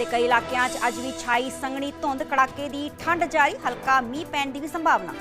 ਦੇ ਕਈ ਇਲਾਕਿਆਂ 'ਚ ਅੱਜ ਵੀ ਛਾਈ ਸੰਘਣੀ ਧੁੰਦ, ਕੜਾਕੇ ਦੀ ਠੰਡ ਜਾਰੀ, ਹਲਕਾ ਮੀਂਹ ਪੈਣ ਦੀ ਵੀ ਸੰਭਾਵਨਾ।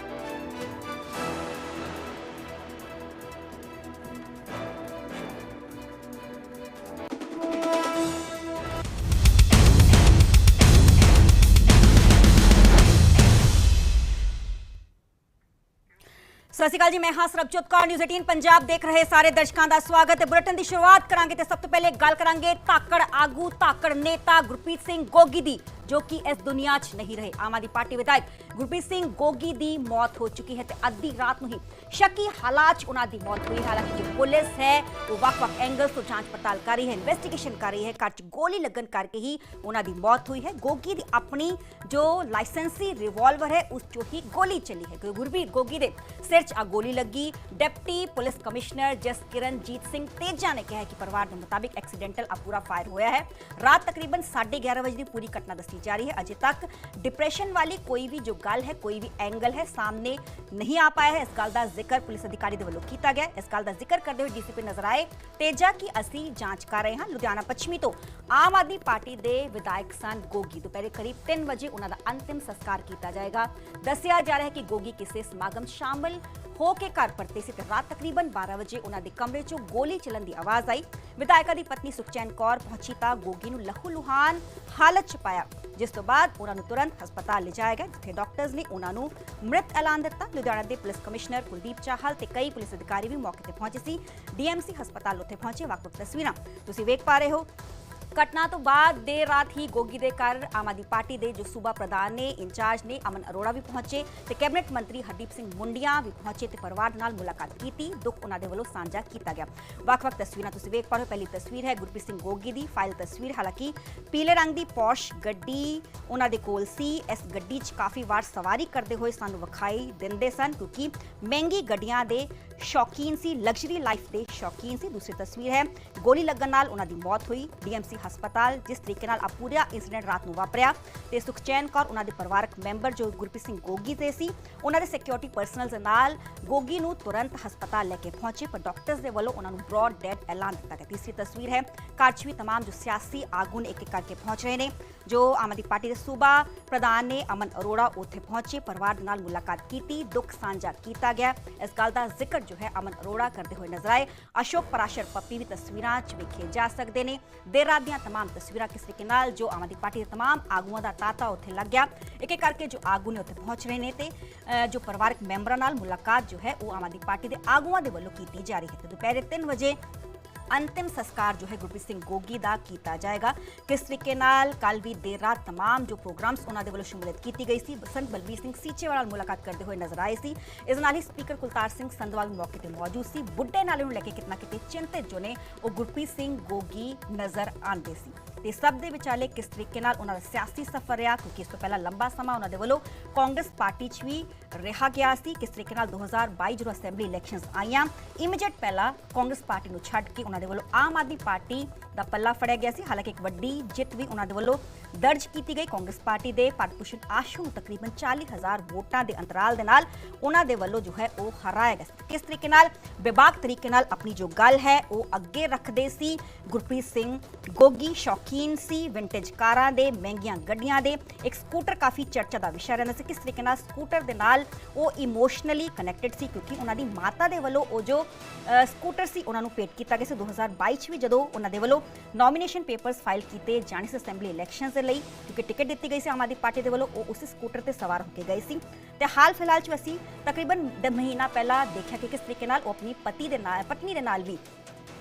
ਸਤਿ ਸ਼੍ਰੀ ਅਕਾਲ ਜੀ, ਮੈਂ ਹਾਂ ਸਰਬਜੋਤ ਕੌਰ ਨਿਊਜ਼ 18 ਪੰਜਾਬ ਦੇਖ ਰਹੇ ਸਾਰੇ ਦਰਸ਼ਕਾਂ ਦਾ ਸਵਾਗਤ ਹੈ। ਬੁਲੇਟਿਨ ਦੀ ਸ਼ੁਰੂਆਤ ਕਰਾਂਗੇ ਤੇ ਸਭ ਤੋਂ ਪਹਿਲੇ ਗੱਲ ਕਰਾਂਗੇ ਧਾਕੜ ਆਗੂ, ਧਾਕੜ ਨੇਤਾ ਗੁਰਪ੍ਰੀਤ ਸਿੰਘ ਗੋਗੀ ਦੀ, ਜੋ ਕਿ ਇਸ ਦੁਨੀਆ 'ਚ ਨਹੀਂ ਰਹੇ। ਆਮ ਆਦਮੀ ਪਾਰਟੀ ਵਿਧਾਇਕ ਗੁਰਪ੍ਰੀਤ ਸਿੰਘ ਗੋਗੀ ਦੀ ਮੌਤ ਹੋ ਚੁੱਕੀ ਹੈ ਤੇ ਅੱਧੀ ਰਾਤ ਨੂੰ ਹੀ ਸ਼ੱਕੀ ਹਾਲਾਤ 'ਚ ਉਹਨਾਂ ਦੀ ਮੌਤ ਹੋਈ। ਹੈ। ਹਾਲਾਂਕਿ ਜੋ ਪੁਲਿਸ ਹੈ, ਉਹ ਵੱਖ-ਵੱਖ ਐਂਗਲ ਤੋਂ ਜਾਂਚ ਪੜਤਾਲ ਕਰ ਰਹੀ ਹੈ ਇਨਵੈਸਟੀਗੇਸ਼ਨ ਕਰ ਰਹੀ ਹੈ। ਘਰ 'ਚ ਗੋਲੀ ਲੱਗਣ ਕਰਕੇ ਹੀ ਉਹਨਾਂ ਦੀ ਮੌਤ ਹੋਈ ਹੈ। ਗੋਗੀ ਦੀ ਆਪਣੀ ਜੋ ਲਾਇਸੈਂਸੀ ਰਿਵਾਲਵਰ ਹੈ, ਉਸ 'ਚੋਂ ਹੀ ਗੋਲੀ ਚੱਲੀ ਹੈ। ਕਿਉਂਕਿ ਗੁਰਬੀਰ ਗੋਗੀ ਦੇ ਸਿਰ 'ਚ ਆ ਗੋਲੀ ਲੱਗੀ। Deputy police commissioner Jas Kiranjit Singh Teja ਨੇ ਕਿਹਾ ਕਿ ਪਰਿਵਾਰ ਦੇ ਮੁਤਾਬਿਕ ਐਕਸੀਡੈਂਟਲ ਆ ਪੂਰਾ ਫਾਇਰ ਹੋਇਆ ਹੈ। ਰਾਤ ਤਕਰੀਬਨ 11:30 ਵਜੇ ਦੀ ਪੂਰੀ ਘਟਨਾ ਦੱਸੀ ਜਾ ਰਹੀ ਹੈ। ਅਜੇ ਤੱਕ ਡਿਪਰੈਸ਼ਨ ਵਾਲੀ ਕੋਈ ਵੀ ਜੋ ਗੱਲ ਹੈ, ਕੋਈ ਵੀ ਐਂਗਲ ਹੈ, ਸਾਹਮਣੇ ਨਹੀਂ ਆ ਪਾਇਆ ਹੈ। ਇਸ ਗੱਲ ਦਾ ਜ਼ਿਕਰ ਪੁਲਿਸ ਅਧਿਕਾਰੀ ਦੇ ਵੱਲੋਂ ਕੀਤਾ ਗਿਆ। ਇਸ ਗੱਲ ਦਾ ਜ਼ਿਕਰ ਕਰਦੇ ਹੋਏ ਡੀਸੀਪੀ ਨਜ਼ਰ ਆਏ। ਤੇਜਾ, ਕਿ ਅਸੀਂ ਜਾਂਚ ਕਰ ਰਹੇ ਹਾਂ ਲੁਧਿਆਣਾ ਪੱਛਮੀ ਤੋਂ? ਆਮ ਆਦਮੀ ਪਾਰਟੀ ਦੇ ਵਿਧਾਇਕ ਸਨ ਗੋਗੀ। ਦੁਪਹਿਰੇ ਕਰੀਬ 3 ਵਜੇ ਉਹਨਾਂ ਦਾ ਅੰਤਿਮ ਸੰਸਕਾਰ ਕੀਤਾ ਜਾਏਗਾ। ਦੱਸਿਆ ਜਾ ਰਿਹਾ ਹੈ ਕਿ ਗੋਗੀ ਕਿਸੇ ਸਮਾਗਮ 'ਚ ਸ਼ਾਮਲ ਹੋ ਕੇ ਘਰ ਪਰਤੇ ਸੀ ਤੇ ਰਾਤ ਤਕਰੀਬਨ 12 ਵਜੇ ਉਹਨਾਂ ਦੇ ਕਮਰੇ 'ਚੋਂ ਗੋਲੀ ਚੱਲਣ ਦੀ ਆਵਾਜ਼ ਆਈ। ਵਿਧਾਇਕਾ ਦੀ ਪਤਨੀ ਸੁਖਚੈਨ ਕੌਰ ਪਹੁੰਚੀ ਤਾਂ ਗੋਗੀ ਨੂੰ ਲਹੂ ਲੁਹਾਨ ਹਾਲਤ 'ਚ ਪਾਇਆ, ਜਿਸ ਤੋਂ ਬਾਅਦ ਉਹਨਾਂ ਨੂੰ ਤੁਰੰਤ ਹਸਪਤਾਲ ਲਿਜਾਇਆ ਗਿਆ, ਜਿੱਥੇ ਡਾਕਟਰਜ਼ ਨੇ ਉਹਨਾਂ ਨੂੰ ਮ੍ਰਿਤ ਐਲਾਨ ਦਿੱਤਾ। ਲੁਧਿਆਣਾ ਦੇ ਪੁਲਿਸ ਕਮਿਸ਼ਨਰ ਕੁਲਦੀਪ ਚਾਹਲ ਤੇ ਕਈ ਪੁਲਿਸ ਅਧਿਕਾਰੀ ਵੀ ਮੌਕੇ ਤੇ ਪਹੁੰਚੇ ਸੀ। ਡੀਐਮਸੀ ਹਸਪਤਾਲ ਉੱਥੇ ਪਹੁੰਚੇ। ਵੱਖ-ਵੱਖ ਤਸਵੀਰਾਂ ਤੁਸੀਂ ਵੇਖ ਪਾ ਰਹੇ ਹੋ। ਘਟਨਾ ਤੋਂ ਬਾਅਦ ਦੇਰ ਰਾਤ ਹੀ ਗੋਗੀ ਦੇ ਘਰ ਆਮ ਆਦਮੀ ਪਾਰਟੀ ਦੇ ਜੋ ਸੂਬਾ ਪ੍ਰਧਾਨ ਨੇ, ਇੰਚਾਰਜ ਨੇ, ਅਮਨ ਅਰੋੜਾ ਵੀ ਪਹੁੰਚੇ ਤੇ ਕੈਬਨਿਟ ਮੰਤਰੀ ਹਰਦੀਪ ਸਿੰਘ ਮੁੰਡੀਆਂ ਵੀ ਪਹੁੰਚੇ ਤੇ ਪਰਿਵਾਰ ਨਾਲ ਮੁਲਾਕਾਤ ਕੀਤੀ। ਦੁੱਖ ਉਹਨਾਂ ਦੇ ਵੱਲੋਂ ਸਾਂਝਾ ਕੀਤਾ ਗਿਆ। ਵੱਖ-ਵੱਖ ਤਸਵੀਰਾਂ ਤੁਸੀਂ ਵੇਖ ਪਾ ਰਹੇ ਹੋ। ਪਹਿਲੀ ਤਸਵੀਰ ਹੈ ਗੁਰਪ੍ਰੀਤ ਸਿੰਘ ਗੋਗੀ ਦੀ ਫਾਈਲ ਤਸਵੀਰ। ਹਾਲਾਂਕਿ ਪੀਲੇ ਰੰਗ ਦੀ ਪੌਸ਼ ਗੱਡੀ ਉਹਨਾਂ ਦੇ ਕੋਲ ਸੀ। ਇਸ ਗੱਡੀ 'ਚ ਕਾਫੀ ਵਾਰ ਸਵਾਰੀ ਕਰਦੇ ਹੋਏ ਸਾਨੂੰ ਵਿਖਾਈ ਦਿੰਦੇ ਸਨ ਕਿਉਂਕਿ ਮਹਿੰਗੀ ਗੱਡੀਆਂ ਦੇ ਸ਼ੌਕੀਨ ਸੀ ਲਗਜ਼ਰੀ ਲਾਈਫ ਦੇ ਸ਼ੌਕੀਨ ਸੀ ਦੂਸਰੀ ਤਸਵੀਰ ਹੈ ਗੋਲੀ ਲੱਗਣ ਨਾਲ ਉਹਨਾਂ ਦੀ ਮੌਤ ਹੋਈ ਡੀਐਮਸੀ ਹਸਪਤਾਲ ਜਿਸ ਤਰੀਕੇ ਨਾਲ ਆ ਪੂਰਾ ਇਨਸੀਡੈਂਟ ਰਾਤ ਨੂੰ ਵਾਪਰਿਆ ਤੇ ਸੁਖਚੈਨ ਕੌਰ ਉਹਨਾਂ ਦੇ ਪਰਿਵਾਰਕ ਮੈਂਬਰ ਜੋ ਗੁਰਪ੍ਰੀਤ ਸਿੰਘ ਗੋਗੀ ਦੇ ਸੀ ਉਹਨਾਂ ਦੇ ਸਿਕਿਉਰਿਟੀ ਪਰਸਨਲਸ ਦੇ ਨਾਲ ਗੋਗੀ ਨੂੰ ਤੁਰੰਤ ਹਸਪਤਾਲ ਲੈ ਕੇ ਪਹੁੰਚੇ ਪਰ ਡਾਕਟਰਸ ਦੇ ਵੱਲੋਂ ਉਹਨਾਂ ਨੂੰ ਬ੍ਰੌਡ ਡੈਡ ਐਲਾਨ ਦਿੱਤਾ ਗਿਆ ਤੀਸਰੀ ਤਸਵੀਰ ਹੈ ਘਰ 'ਚ ਵੀ तमाम ਜੋ ਸਿਆਸੀ ਆਗੂ ਨੇ ਇੱਕ ਇੱਕ ਕਰਕੇ ਪਹੁੰਚ ਰਹੇ ਨੇ ਜੋ ਆਮ ਆਦਮੀ ਪਾਰਟੀ ਦੇ ਸੂਬਾ ਪ੍ਰਧਾਨ ਨੇ ਅਮਨ ਅਰੋੜਾ ਉੱਥੇ ਪਹੁੰਚੇ ਪਰਿਵਾਰ ਦੇ ਨਾਲ ਮੁਲਾਕਾਤ ਕੀਤੀ ਦੁੱਖ ਸਾਂਝਾ ਕੀਤਾ ਗਿਆ ਇਸ ਗੱਲ ਦਾ ਜ਼ਿਕਰ ਜੋ ਹੈ ਅਮਨ ਅਰੋੜਾ ਕਰਦੇ ਹੋਏ ਨਜ਼ਰ ਆਏ ਅਸ਼ੋਕ ਪਰਾਸ਼ਰ ਪੱਪੀ ਵੀ ਤਸਵੀਰਾਂ 'ਚ ਵੇਖੇ ਜਾ ਸਕਦੇ ਨੇ ਦੇਰ ਰਾਤ ਦੀਆਂ तमाम ਤਸਵੀਰਾਂ ਕਿਸ ਤਰੀਕੇ ਨਾਲ ਜੋ ਆਮ ਆਦਮੀ ਪਾਰਟੀ ਦੇ तमाम ਆਗੂਆਂ ਦਾ ਤਾਤਾ ਉੱਥੇ ਲੱਗ ਗਿਆ ਇੱਕ ਇੱਕ ਕਰਕੇ ਜੋ ਆਗੂ ਨੇ ਉੱਥੇ ਪਹੁੰਚ ਰਹੇ ਨੇ ਤੇ ਅ, ਜੋ ਪਰਿਵਾਰਕ ਮੈਂਬਰਾਂ ਨਾਲ ਮੁਲਾਕਾਤ ਜੋ ਹੈ ਉਹ ਆਮ ਆਦਮੀ ਪਾਰਟੀ ਦੇ ਆਗੂਆਂ ਦੇ ਵੱਲੋਂ ਕੀਤੀ ਜਾ ਰਹੀ ਹੈ ਤੇ ਦੁਪਹਿਰੇ 3 ਵਜੇ ਅੰਤਿਮ ਸੰਸਕਾਰ ਜੋ ਹੈ ਗੁਰਪ੍ਰੀਤ ਸਿੰਘ ਗੋਗੀ ਦਾ ਕੀਤਾ ਜਾਏਗਾ ਕਿਸ ਤਰੀਕੇ ਨਾਲ ਕੱਲ ਵੀ ਦੇਰ ਰਾਤ तमाम ਜੋ ਪ੍ਰੋਗਰਾਮਸ ਉਹਨਾਂ ਦੇ ਵੱਲੋਂ ਸ਼ਮੂਲੀਅਤ ਕੀਤੀ ਗਈ ਸੀ ਬਸੰਤ ਬਲਬੀਰ ਸਿੰਘ ਸੀਚੇਵਾਲ ਨਾਲ ਮੁਲਾਕਾਤ ਕਰਦੇ ਹੋਏ ਨਜ਼ਰ ਆਏ ਸੀ ਇਸ ਨਾਲ ਹੀ ਸਪੀਕਰ ਕੁਲਤਾਰ ਸਿੰਘ ਸੰਧਵਾਲ ਵੀ ਮੌਕੇ ਤੇ ਮੌਜੂਦ ਸੀ ਬੁੱਢੇ ਨਾਲੇ ਨੂੰ ਲੈ ਕੇ ਕਿਤਨਾ ਕਿਤੇ ਚਿੰਤਿਤ ਜੋ ਨੇ ਉਹ ਗੁਰਪ੍ਰੀਤ ਸਿੰਘ ਗੋਗੀ ਨਜ਼ਰ ਆਉਂਦੇ ਸੀ ਤੇ ਸਭ ਦੇ ਵਿਚਾਲੇ ਕਿਸ ਤਰੀਕੇ ਨਾਲ ਉਹਨਾਂ ਦਾ ਸਿਆਸੀ ਸਫ਼ਰ ਰਿਹਾ, ਕਿਉਂਕਿ ਇਸ ਤੋਂ ਪਹਿਲਾਂ ਲੰਬਾ ਸਮਾਂ ਉਹਨਾਂ ਦੇ ਵੱਲੋਂ ਕਾਂਗਰਸ ਪਾਰਟੀ 'ਚ ਵੀ ਰਿਹਾ ਗਿਆ ਸੀ। ਕਿਸ ਤਰੀਕੇ ਨਾਲ 2022 ਜਦੋਂ ਅਸੈਂਬਲੀ ਇਲੈਕਸ਼ਨਸ ਆਈਆਂ ਇਮੀਡੀਏਟ ਪਹਿਲਾਂ ਕਾਂਗਰਸ ਪਾਰਟੀ ਨੂੰ ਛੱਡ ਕੇ ਉਹਨਾਂ ਦੇ ਵੱਲੋਂ ਆਮ ਆਦਮੀ ਪਾਰਟੀ ਦਾ ਪੱਲਾ ਫੜਿਆ ਗਿਆ ਸੀ। ਹਾਲਾਂਕਿ ਇੱਕ ਵੱਡੀ ਜਿੱਤ ਵੀ ਉਹਨਾਂ ਦੇ ਵੱਲੋਂ ਦਰਜ ਕੀਤੀ ਗਈ। ਕਾਂਗਰਸ ਪਾਰਟੀ ਦੇ ਪਦਭੂਸ਼ਣ ਆਸ਼ੂ ਨੂੰ ਤਕਰੀਬਨ 40000 ਵੋਟਾਂ ਦੇ ਅੰਤਰਾਲ ਦੇ ਨਾਲ ਉਹਨਾਂ ਦੇ ਵੱਲੋਂ ਜੋ ਹੈ ਉਹ ਹਰਾਇਆ ਗਿਆ ਸੀ। ਕਿਸ ਤਰੀਕੇ ਨਾਲ ਵਿਭਾਗ ਤਰੀਕੇ ਨਾਲ ਆਪਣੀ ਜੋ ਗੱਲ ਹੈ ਉਹ ਅੱਗੇ ਰੱਖਦੇ ਸੀ। ਗੁਰਪ੍ਰੀਤ ਸਿੰਘ ਗੋਗੀ ਸ਼ੌਕੀਨ ਸੀ। ਵਿੰਟੇਜ ਕਾਰਾਂ ਦੇ, ਮਹਿੰਗੀਆਂ ਗੱਡੀਆਂ ਦੇ, ਇੱਕ ਸਕੂਟਰ ਕਾਫੀ ਚਰਚਾ ਦਾ ਵਿਸ਼ਾ ਰਹਿੰਦਾ ਸੀ। ਕਿਸ ਤਰੀਕੇ ਨਾਲ ਸਕੂਟਰ ਦੇ ਨਾਲ ਉਹ ਇਮੋਸ਼ਨਲੀ ਕਨੈਕਟਡ ਸੀ ਕਿਉਂਕਿ ਉਹਨਾਂ ਦੀ ਮਾਤਾ ਦੇ ਵੱਲੋਂ ਉਹ ਜੋ ਸਕੂਟਰ ਸੀ, ਉਹਨਾਂ ਨੂੰ ਭੇਟ ਕੀਤਾ ਗਿਆ ਸੀ। 2022 ਚ ਵੀ ਜਦੋਂ ਉਹਨਾਂ ਦੇ ਵੱਲੋਂ ਨੋਮੀਨੇਸ਼ਨ ਪੇਪਰਸ ਫਾਈਲ ਕੀਤੇ ਜਾਣੇ ਸੀ ਅਸੈਂਬਲੀ ਇਲੈਕਸ਼ਨਸ ਦੇ ਲਈ, ਕਿਉਂਕਿ ਟਿਕਟ ਦਿੱਤੀ ਗਈ ਸੀ ਆਮ ਆਦਮੀ ਪਾਰਟੀ ਦੇ ਵੱਲੋਂ, ਉਹ ਉਸੇ ਸਕੂਟਰ ਤੇ ਸਵਾਰ ਹੋ ਕੇ ਗਏ ਸੀ। ਤੇ ਹਾਲ ਫਿਲਹਾਲ ਚ ਅਸੀਂ ਤਕਰੀਬਨ ਡ ਮਹੀਨਾ ਪਹਿਲਾਂ ਦੇਖਿਆ ਕਿ ਕਿਸ ਤਰੀਕੇ ਨਾਲ ਉਹ ਆਪਣੀ ਪਤੀ ਦੇ ਨਾਲ, ਪਤਨੀ ਦੇ ਨਾਲ ਵੀ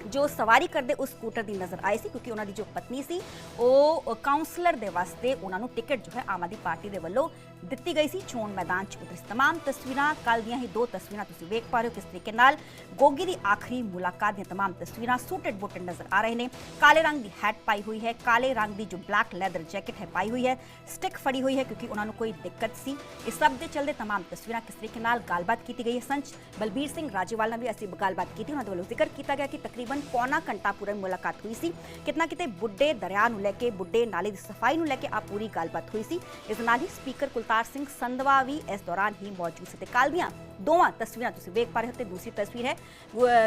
ਜੋ ਸਵਾਰੀ ਕਰਦੇ ਉਸ ਸਕੂਟਰ ਦੀ ਨਜ਼ਰ ਆਈ ਸੀ, ਕਿਉਂਕਿ ਉਹਨਾਂ ਦੀ ਜੋ ਪਤਨੀ ਸੀ, ਉਹ ਕਾਉਂਸਲਰ ਦੇ ਵਾਸਤੇ ਉਹਨਾਂ ਨੂੰ ਟਿਕਟ ਜੋ ਹੈ ਆਮ ਆਦਮੀ ਪਾਰਟੀ ਦੇ ਵੱਲੋਂ ਦਿੱਤੀ ਗਈ ਸੀ। ਚੋਣ ਮੈਦਾਨ 'ਚ ਉਤਰੀ ਤਮਾਮ ਤਸਵੀਰਾਂ ਕੱਲ ਦੀਆਂ ਹੀ ਦੋ ਤਸਵੀਰਾਂ ਤੁਸੀਂ ਵੇਖ ਪਾ ਰਹੇ ਹੋ। ਕਿਸ ਤਰੀਕੇ ਨਾਲ ਗੋਗੀ ਦੀ ਆਖਰੀ ਮੁਲਾਕਾਤ ਦੀਆਂ ਤਮਾਮ ਤਸਵੀਰਾਂ ਸੂਟਡ ਬੂਟਡ ਨਜ਼ਰ ਆ ਰਹੇ ਨੇ। ਕਾਲੇ ਰੰਗ ਦੀ ਹੈਟ ਪਾਈ ਹੋਈ ਹੈ। ਕਾਲੇ ਰੰਗ ਦੀ ਜੋ ਬਲੈਕ ਲੈਦਰ ਜੈਕਟ ਹੈ, ਪਾਈ ਹੋਈ ਹੈ। ਸਟਿਕ ਫੜੀ ਹੋਈ ਹੈ ਕਿਉਂਕਿ ਉਹਨਾਂ ਨੂੰ ਕੋਈ ਦਿੱਕਤ ਸੀ। ਇਸ ਸਭ ਦੇ ਚੱਲਦੇ ਤਮਾਮ ਤਸਵੀਰਾਂ ਕਿਸ ਤਰੀਕੇ ਨਾਲ ਗੱਲਬਾਤ ਕੀਤੀ ਗਈ ਹੈ? ਸੰਚ ਬਲਬੀਰ ਸਿੰਘ ਰਾਜੇਵਾਲ ਨਾਲ ਵੀ ਅਸੀਂ ਗੱਲਬਾਤ ਕੀਤੀ। ਉਹਨਾਂ ਦੇ ਵੱਲੋਂ ਜ਼ਿਕਰ ਕੀਤਾ ਗਿਆ ਕਿ ਤਕਰੀਬਨ ਪੌਣਾ ਘੰਟਾ ਪੂਰਨ ਮੁਲਾਕਾਤ ਹੋਈ ਸੀ। ਕਿਤਨਾ ਕਿਤੇ ਬੁੱਢੇ ਦਰਿਆ ਨੂੰ ਲੈ ਕੇ, ਬੁੱਢੇ ਨਾਲੇ ਦੀ ਸਫ਼ਾਈ ਨੂੰ ਲੈ ਕੇ ਆ ਪੂਰੀ ਗੱਲਬਾਤ ਹੋਈ ਸੀ। ਇਸ ਨਾਲ ਹੀ ਸਪੀਕਰ ਕੁਲ ਕੁਲਤਾਰ ਸਿੰਘ ਸੰਧਵਾ ਵੀ ਇਸ ਦੌਰਾਨ ਹੀ ਮੌਜੂਦ ਸੀ ਤੇ ਕੱਲ ਦੀਆਂ ਦੋਵਾਂ ਤਸਵੀਰਾਂ ਤੁਸੀਂ ਵੇਖ ਪਾ ਰਹੇ ਹੋ ਤੇ ਦੂਸਰੀ ਤਸਵੀਰ ਹੈ